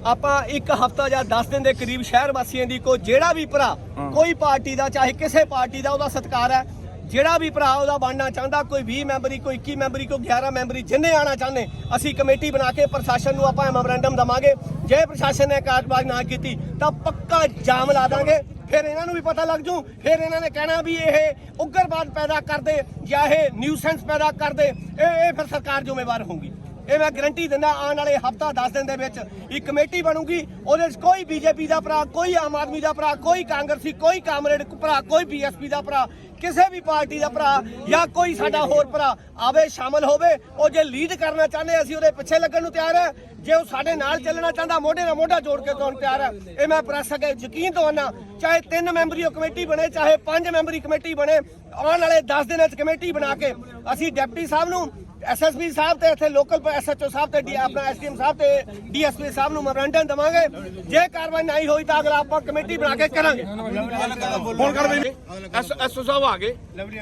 C: ਆਪਾਂ ਇੱਕ ਹਫਤਾ ਜਾਂ 10 ਦਿਨ ਦੇ ਕਰੀਬ ਸ਼ਹਿਰ ਵਾਸੀਆਂ ਦੀ ਕੋ ਜਿਹੜਾ ਵੀ ਭਰਾ ਕੋਈ ਪਾਰਟੀ ਦਾ ਚਾਹੇ ਕਿਸੇ ਪਾਰਟੀ ਦਾ ਉਹਦਾ ਸਤਿਕਾਰ ਹੈ ਜਿਹੜਾ ਵੀ ਭਰਾ ਉਹਦਾ ਬਣਨਾ ਚਾਹੁੰਦਾ, ਕੋਈ 20 ਮੈਂਬਰੀ, ਕੋਈ 21 ਮੈਂਬਰੀ, ਕੋਈ 11 ਮੈਂਬਰੀ, ਜਿੰਨੇ ਆਣਾ ਚਾਹੁੰਦੇ, ਅਸੀਂ ਕਮੇਟੀ ਬਣਾ ਕੇ ਪ੍ਰਸ਼ਾਸਨ ਨੂੰ ਆਪਾਂ ਮੈਮੋਰੈਂਡਮ ਦਵਾਂਗੇ। ਜੇ ਪ੍ਰਸ਼ਾਸਨ ਨੇ ਕਾਰਜਵਾਈ ਨਾ ਕੀਤੀ, ਤਾਂ ਪੱਕਾ ਜਾਮ ਲਾ ਦਾਂਗੇ। ਫਿਰ ਇਹਨਾਂ ਨੂੰ ਵੀ ਪਤਾ ਲੱਗ ਜੂ, ਫਿਰ ਇਹਨਾਂ ਨੇ ਕਹਿਣਾ ਵੀ ਇਹ ਉਗਰਵਾਦ ਪੈਦਾ ਕਰਦੇ ਜਾਂ ਇਹ ਨਿਊਸੈਂਸ ਪੈਦਾ ਕਰਦੇ, ਇਹ ਇਹ ਫਿਰ ਸਰਕਾਰ ਜ਼ਿੰਮੇਵਾਰ ਹੋਊਗੀ। ਇਹ ਮੈਂ ਗਰੰਟੀ ਦਿੰਦਾ ਆਉਣ ਵਾਲੇ ਹਫਤਾ 10 ਦਿਨ ਦੇ ਵਿੱਚ ਇੱਕ ਕਮੇਟੀ ਬਣੂਗੀ, ਉਹਦੇ ਵਿੱਚ ਕੋਈ ਬੀਜੇਪੀ ਦਾ ਭਰਾ, ਕੋਈ ਆਮ ਆਦਮੀ ਦਾ ਭਰਾ, ਕੋਈ ਕਾਂਗਰਸੀ, ਕੋਈ ਕਾਮਰੇਡ ਭਰਾ, ਕੋਈ ਬੀਐਸਪੀ ਦਾ ਭਰਾ, ਕਿਸੇ ਵੀ ਪਾਰਟੀ ਦਾ ਭਰਾ ਜਾਂ ਕੋਈ ਸਾਡਾ ਹੋਰ ਭਰਾ ਆਵੇ, ਸ਼ਾਮਲ ਹੋਵੇ, ਉਹ ਜੇ ਲੀਡ ਕਰਨਾ ਚਾਹੁੰਦੇ, ਅਸੀਂ ਉਹਦੇ ਪਿੱਛੇ ਲੱਗਣ ਨੂੰ ਤਿਆਰ ਹੈ। ਜੇ ਉਹ ਸਾਡੇ ਨਾਲ ਚੱਲਣਾ ਚਾਹੁੰਦਾ, ਮੋਢੇ ਨਾਲ ਮੋਢਾ ਜੋੜ ਕੇ ਤੁਹਾਨੂੰ ਤਿਆਰ ਹੈ। ਇਹ ਮੈਂ ਪ੍ਰੈਸ ਅੱਗੇ ਯਕੀਨ ਦਵਾਨਾ ਚਾਹੇ ਤਿੰਨ ਮੈਂਬਰੀ ਕਮੇਟੀ ਬਣੇ, ਚਾਹੇ ਪੰਜ ਮੈਂਬਰੀ ਕਮੇਟੀ ਬਣੇ, ਆਉਣ ਵਾਲੇ 10 ਦਿਨਾਂ 'ਚ ਕਮੇਟੀ ਬਣਾ ਕੇ ਅਸੀਂ ਡਿਪਟੀ ਸਾਹਿਬ ਨੂੰ ਐਸਐਸਪੀ ਸਾਹਿਬ ਤੇ ਇੱਥੇ ਲੋਕਲ ਐਸਐਚਓ ਸਾਹਿਬ ਤੇ ਡੀ ਆਪਣਾ ਐਸਡੀਐਮ ਸਾਹਿਬ ਤੇ ਡੀਐਸਪੀ ਸਾਹਿਬ ਨੂੰ ਮੈਮੋਰੈਂਡਮ ਦਵਾਂਗੇ। ਜੇ ਕਾਰਵਾਈ ਨਹੀਂ ਹੋਈ ਤਾਂ ਅਗਲਾ ਆਪਾਂ ਕਮੇਟੀ ਬਣਾ ਕੇ ਕਰਾਂਗੇ।
F: ਫੋਨ ਕਰ ਬਈ ਐਸ ਐਸਓ ਸਾਹਿਬ ਆ ਗਏ।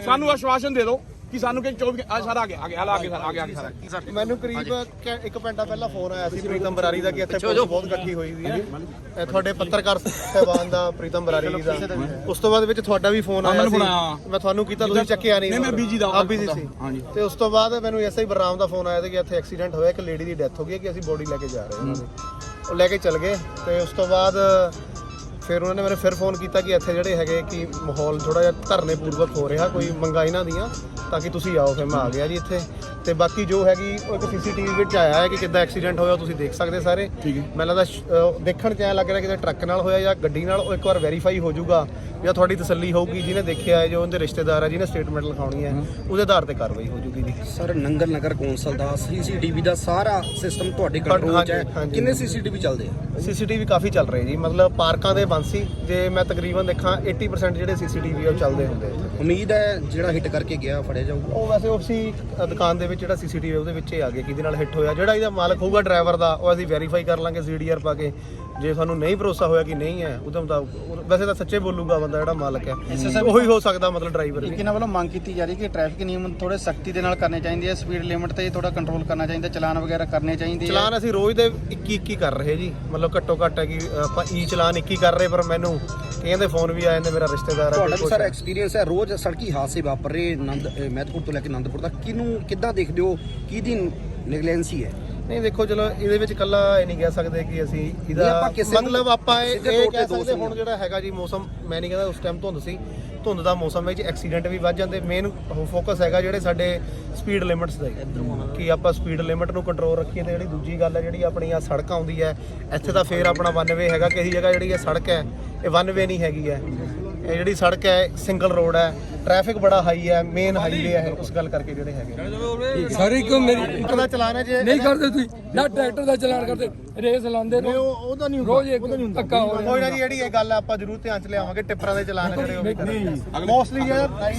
F: ਸਾਨੂੰ ਆਸ਼ਵਾਸਨ ਦੇ ਦਿਓ। ਕਿ ਸਾਨੂੰ ਕਿ 24 ਆ ਸਾਰਾ ਆ ਗਿਆ ਆ ਗਿਆ ਆ ਗਿਆ ਆ ਗਿਆ ਆ ਗਿਆ ਸਾਰਾ।
H: ਮੈਨੂੰ ਕਰੀਬ ਇੱਕ ਘੰਟਾ ਪਹਿਲਾਂ ਫੋਨ ਆਇਆ ਸੀ ਪ੍ਰੀਤਮ ਬਰਾਰੀ ਦਾ ਕਿ ਇੱਥੇ ਪੁਲਿਸ ਬਹੁਤ ਇਕੱਠੀ ਹੋਈ ਹੋਈ ਹੈ। ਇਹ ਤੁਹਾਡੇ ਪੱਤਰਕਾਰ ਸਹਿਬਾਨ ਦਾ ਪ੍ਰੀਤਮ ਬਰਾਰੀ ਦਾ। ਉਸ ਤੋਂ ਬਾਅਦ ਵਿੱਚ ਤੁਹਾਡਾ ਵੀ ਫੋਨ ਆਇਆ ਸੀ। ਮੈਂ ਤੁਹਾਨੂੰ ਕੀਤਾ ਤੁਸੀਂ ਚੱਕਿਆ ਨਹੀਂ
F: ਨਹੀਂ, ਮੈਂ busy ਦਾ,
H: ਆਪ busy ਸੀ।
F: ਹਾਂਜੀ।
H: ਤੇ ਉਸ ਤੋਂ ਬਾਅਦ ਮੈਨੂੰ ਐਸਆਈ ਬਰਰਾਮ ਦਾ ਫੋਨ ਆਇਆ ਸੀ ਕਿ ਇੱਥੇ ਐਕਸੀਡੈਂਟ ਹੋਇਆ ਇੱਕ ਲੇਡੀ ਦੀ ਡੈਥ ਹੋ ਗਈ ਹੈ ਕਿ ਅਸੀਂ ਬੋਡੀ ਲੈ ਕੇ ਜਾ ਰਹੇ ਹਾਂ। ਦੀ ਉਹ ਲੈ ਕੇ ਚੱਲ ਗਏ ਤੇ ਉਸ ਤੋਂ ਬਾਅਦ ਫਿਰ ਉਹਨਾਂ ਨੇ ਮੈਨੂੰ ਫਿਰ ਫੋਨ ਕੀਤਾ ਕਿ ਇੱਥੇ ਜਿਹੜੇ ਹੈਗੇ ਕਿ ਮਾਹੌਲ ਥੋੜਾ ਜਿਹਾ ਧਰਨੇ ਪੂਰਵਕ ਹੋ ਰਿਹਾ, ਕੋਈ ਮੰਗਾਂ ਇਹਨਾਂ ਦੀਆਂ, ਤਾਂ ਕਿ ਤੁਸੀਂ ਆਓ, ਫਿਰ ਮੈਂ ਆ ਗਿਆ ਜੀ ਇੱਥੇ। ਤੇ ਬਾਕੀ ਜੋ ਹੈਗੀ ਉਹ ਇੱਕ ਸੀਸੀਟੀਵੀ ਵਿੱਚ ਆਇਆ ਹੈ ਕਿ ਕਿੱਦਾਂ ਐਕਸੀਡੈਂਟ ਹੋਇਆ ਤੁਸੀਂ ਦੇਖ ਸਕਦੇ ਸਾਰੇ। ਮੈਨੂੰ ਲੱਗਦਾ ਸ਼- ਅਹ ਦੇਖਣ ਚ ਐ ਲੱਗ ਰਿਹਾ ਕਿ ਟਰੱਕ ਨਾਲ ਹੋਇਆ ਜਾਂ ਗੱਡੀ ਨਾਲ ਉਹ ਇੱਕ ਵਾਰ ਵੈਰੀਫਾਈ ਹੋ ਜਾਊਗਾ ਜਾਂ ਤੁਹਾਡੀ ਤਸੱਲੀ ਹੋਊਗੀ ਜਿਹਨੇ ਦੇਖਿਆ ਹੈ ਜੋ ਉਹਦੇ ਰਿਸ਼ਤੇਦਾਰ ਹੈ ਜਿਹਨੇ ਸਟੇਟਮੈਂਟ ਲਿਖਾਉਣੀ ਹੈ ਉਹਦੇ ਆਧਾਰ ਤੇ ਕਾਰਵਾਈ ਹੋ ਜਾਊਗੀ ਜੀ।
G: ਸਰ ਨੰਗਲ ਨਗਰ ਕੌਂਸਲ ਦਾ ਸੀਸੀਟੀਵੀ ਦਾ ਸਾਰਾ ਸਿਸਟਮ ਤੁਹਾਡੇ ਕੰਟਰੋਲ 'ਚ ਹੈ।
H: ਹਾਂਜੀ, ਹਾਂਜੀ।
G: ਕਿੰਨੇ ਸੀਸੀਟੀਵੀ ਚੱਲਦੇ ਆ?
H: ਸੀਸੀਟੀਵੀ ਕਾਫੀ ਚੱਲ ਰਹੇ ਜੀ। ਮਤਲਬ ਪਾਰਕਾਂ ਦੇ ਬੰਦ ਸੀ ਜੇ ਮੈਂ ਤਕਰੀਬਨ ਦੇਖਾਂ 80% ਜਿਹੜੇ ਸੀਸੀਟੀਵੀ ਉਹ ਚੱਲਦੇ ਹੁੰਦੇ ਆ।
G: ਉਮੀਦ ਹੈ ਜਿਹੜਾ ਹਿੱਟ ਕਰਕੇ ਗਿਆ ਫੜਿਆ ਜਾਊਗਾ।
H: ਉਹ ਵੈਸੇ ਉਸੇ ਅ, ਦੁਕਾਨ ਦੇ ਵਿੱਚ ਵਿੱਚ ਜਿਹੜਾ ਸੀਸੀਟੀਵੀ ਉਹਦੇ ਵਿੱਚ ਹੀ ਆ ਗਿਆ ਕਿਹਦੇ ਨਾਲ ਹਿੱਟ ਹੋਇਆ। ਜਿਹੜਾ ਇਹਦਾ ਮਾਲਕ ਹੋਊਗਾ ਡਰਾਈਵਰ ਦਾ ਉਹ ਅਸੀਂ ਵੈਰੀਫਾਈ ਕਰ ਲਾਂਗੇ ਸੀਡੀਆਰ ਪਾ ਕੇ। ਜੇ ਸਾਨੂੰ ਨਹੀਂ ਭਰੋਸਾ ਹੋਇਆ ਕਿ ਨਹੀਂ ਹੈ ਉਹਦੇ ਮੁਤਾਬਕ ਉਹ- ਵੈਸੇ ਤਾਂ ਸੱਚੇ ਬੋਲੂਗਾ ਬੰਦਾ ਜਿਹੜਾ ਮਾਲਕ ਹੈ। ਉਹੀ ਹੋ ਸਕਦਾ ਮਤਲਬ ਡਰਾਈਵਰ ਵੀ।
I: ਇਹਨਾਂ ਵੱਲੋਂ ਮੰਗ ਕੀਤੀ ਜਾ ਰਹੀ ਕਿ ਟ੍ਰੈਫਿਕ ਨਿਯਮ ਥੋੜੇ ਸਖਤੀ ਦੇ ਨਾਲ ਕਰਨੇ ਚਾਹੀਦੇ ਆ ਸਪੀਡ ਲਿਮਿਟ ਤੇ ਥੋੜਾ ਕੰਟਰੋਲ ਕਰਨਾ ਚਾਹੀਦਾ ਚਲਾਨ ਵਗੈਰਾ ਕਰਨੇ ਚਾਹੀਦੇ ਆ।
H: ਚਲਾਨ ਅਸੀਂ ਰੋਜ਼ ਦੇ 21 21 ਕਰ ਰਹੇ ਜੀ। ਮਤਲਬ ਘੱਟੋ ਘੱਟ ਹੈ ਕਿ ਆਪਾਂ ਈ ਚਲਾਨ 21 ਕਰ ਰਹੇ ਪਰ ਮੈਨੂੰ ਕਈਆਂ ਦੇ ਫੋਨ ਵੀ ਆ ਜਾਂਦੇ ਮੇਰਾ ਰਿਸ਼ਤੇਦਾਰ ਹੈ
E: ਤੁਹਾਡਾ
H: ਕੋਈ
E: ਸਰ
H: ਕੁਛ।
E: ਐਕਸਪੀਰੀਅੰਸ ਹੈ ਰੋਜ਼ ਸੜਕੀ ਹਾਦਸੇ ਵਾਪਰ ਰਹੇ ਨੰਦ ਅਹ ਮਹਿਤਪੁਰ ਤੋਂ ਲੈ ਕੇ ਆਨੰਦਪੁਰ ਤੱਕ। ਕਿਹਨੂੰ ਕਿੱਦਾਂ ਦੇਖਦੇ ਹੋ? ਕਿਹਦੀ ਨੈਗਲੈਂਸੀ ਹੈ?
H: ਨਹੀਂ ਦੇਖੋ ਚਲੋ ਇਹਦੇ ਵਿੱਚ ਕੱਲਾ ਇਹ ਨਹੀਂ ਕਹਿ ਸਕਦੇ ਕਿ ਅਸੀਂ ਇਹਦਾ ਮਤਲਬ ਆਪਾਂ ਇਹ ਕਹਿ ਸਕਦੇ ਹੁਣ ਜਿਹੜਾ ਹੈਗਾ ਜੀ ਮੌਸਮ ਮੈਂ ਨਹੀਂ ਕਹਿੰਦਾ ਉਸ ਟਾਈਮ ਧੁੰਦ ਸੀ। ਧੁੰਦ ਦਾ ਮੌਸਮ ਵਿੱਚ ਐਕਸੀਡੈਂਟ ਵੀ ਵੱਧ ਜਾਂਦੇ ਮੇਨ ਫੋਕਸ ਹੈਗਾ ਜਿਹੜੇ ਸਾਡੇ ਸਪੀਡ ਲਿਮਿਟਸ ਦਾ। ਹੀ। ਕਿ ਆਪਾਂ ਸਪੀਡ ਲਿਮਿਟ ਨੂੰ ਕੰਟਰੋਲ ਰੱਖੀਏ ਤੇ ਜਿਹੜੀ ਦੂਜੀ ਗੱਲ ਹੈ ਜਿਹੜੀ ਆਪਣੀ ਆ ਸੜਕ ਆਉਂਦੀ ਹੈ ਇੱਥੇ ਤਾਂ ਫੇਰ ਆਪਣਾ ਵਨ ਵੇ ਹੈਗਾ ਕਿਸੇ ਜਗ੍ਹਾ ਜਿਹੜੀ ਇਹ ਸੜਕ ਹੈ ਇਹ ਵਨ ਵੇ ਨਹੀਂ ਹੈਗੀ ਹੈ। ਇਹ ਜਿਹੜੀ ਸੜਕ ਹੈ ਸਿੰਗਲ ਰੋਡ ਹੈ ਟ੍ਰੈਫਿਕ ਬੜਾ ਹਾਈ ਹੈ ਮੇਨ ਹਾਈਵੇ ਹੈ ਉਸ ਗੱਲ ਕਰਕੇ ਜਿਹੜੇ ਹੈਗੇ
B: ਸਾਰੇ ਕਿਉਂ ਮੇਰੀ
H: ਇੱਕ ਦਾ ਚਲਾਨ ਹੈ ਜੇ
B: ਨਹੀਂ ਕਰਦੇ ਤੁਸੀਂ ਨਾ ਟਰੈਕਟਰ ਦਾ ਚਲਾਨ ਕਰਦੇ ਰੇਸ ਲਾਉਂਦੇ ਨੇ।
H: ਉਹਦਾ ਨਹੀਂ
B: ਰੋਜ਼ ਇੱਕ ਧੱਕਾ ਹੋ
H: ਕੋਈ ਨਾ ਜੀ ਜਿਹੜੀ ਇਹ ਗੱਲ ਆ ਆਪਾਂ ਜ਼ਰੂਰ ਧਿਆਨ ਚ ਲਿਆਵਾਂਗੇ ਟਿੱਪਰਾਂ ਦੇ ਚਲਾਨ ਜਿਹੜੇ ਉਹ ਕਰਾਂਗੇ। ਮੋਸਟਲੀ ਜਿਹੜਾ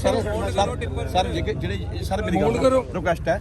G: ਸਰ ਜਿਹੜੇ ਸਰ ਮੇਰੀ
B: ਫੋਨ ਕਰੋ।
G: ਰਿਕੁਐਸਟ ਹੈ।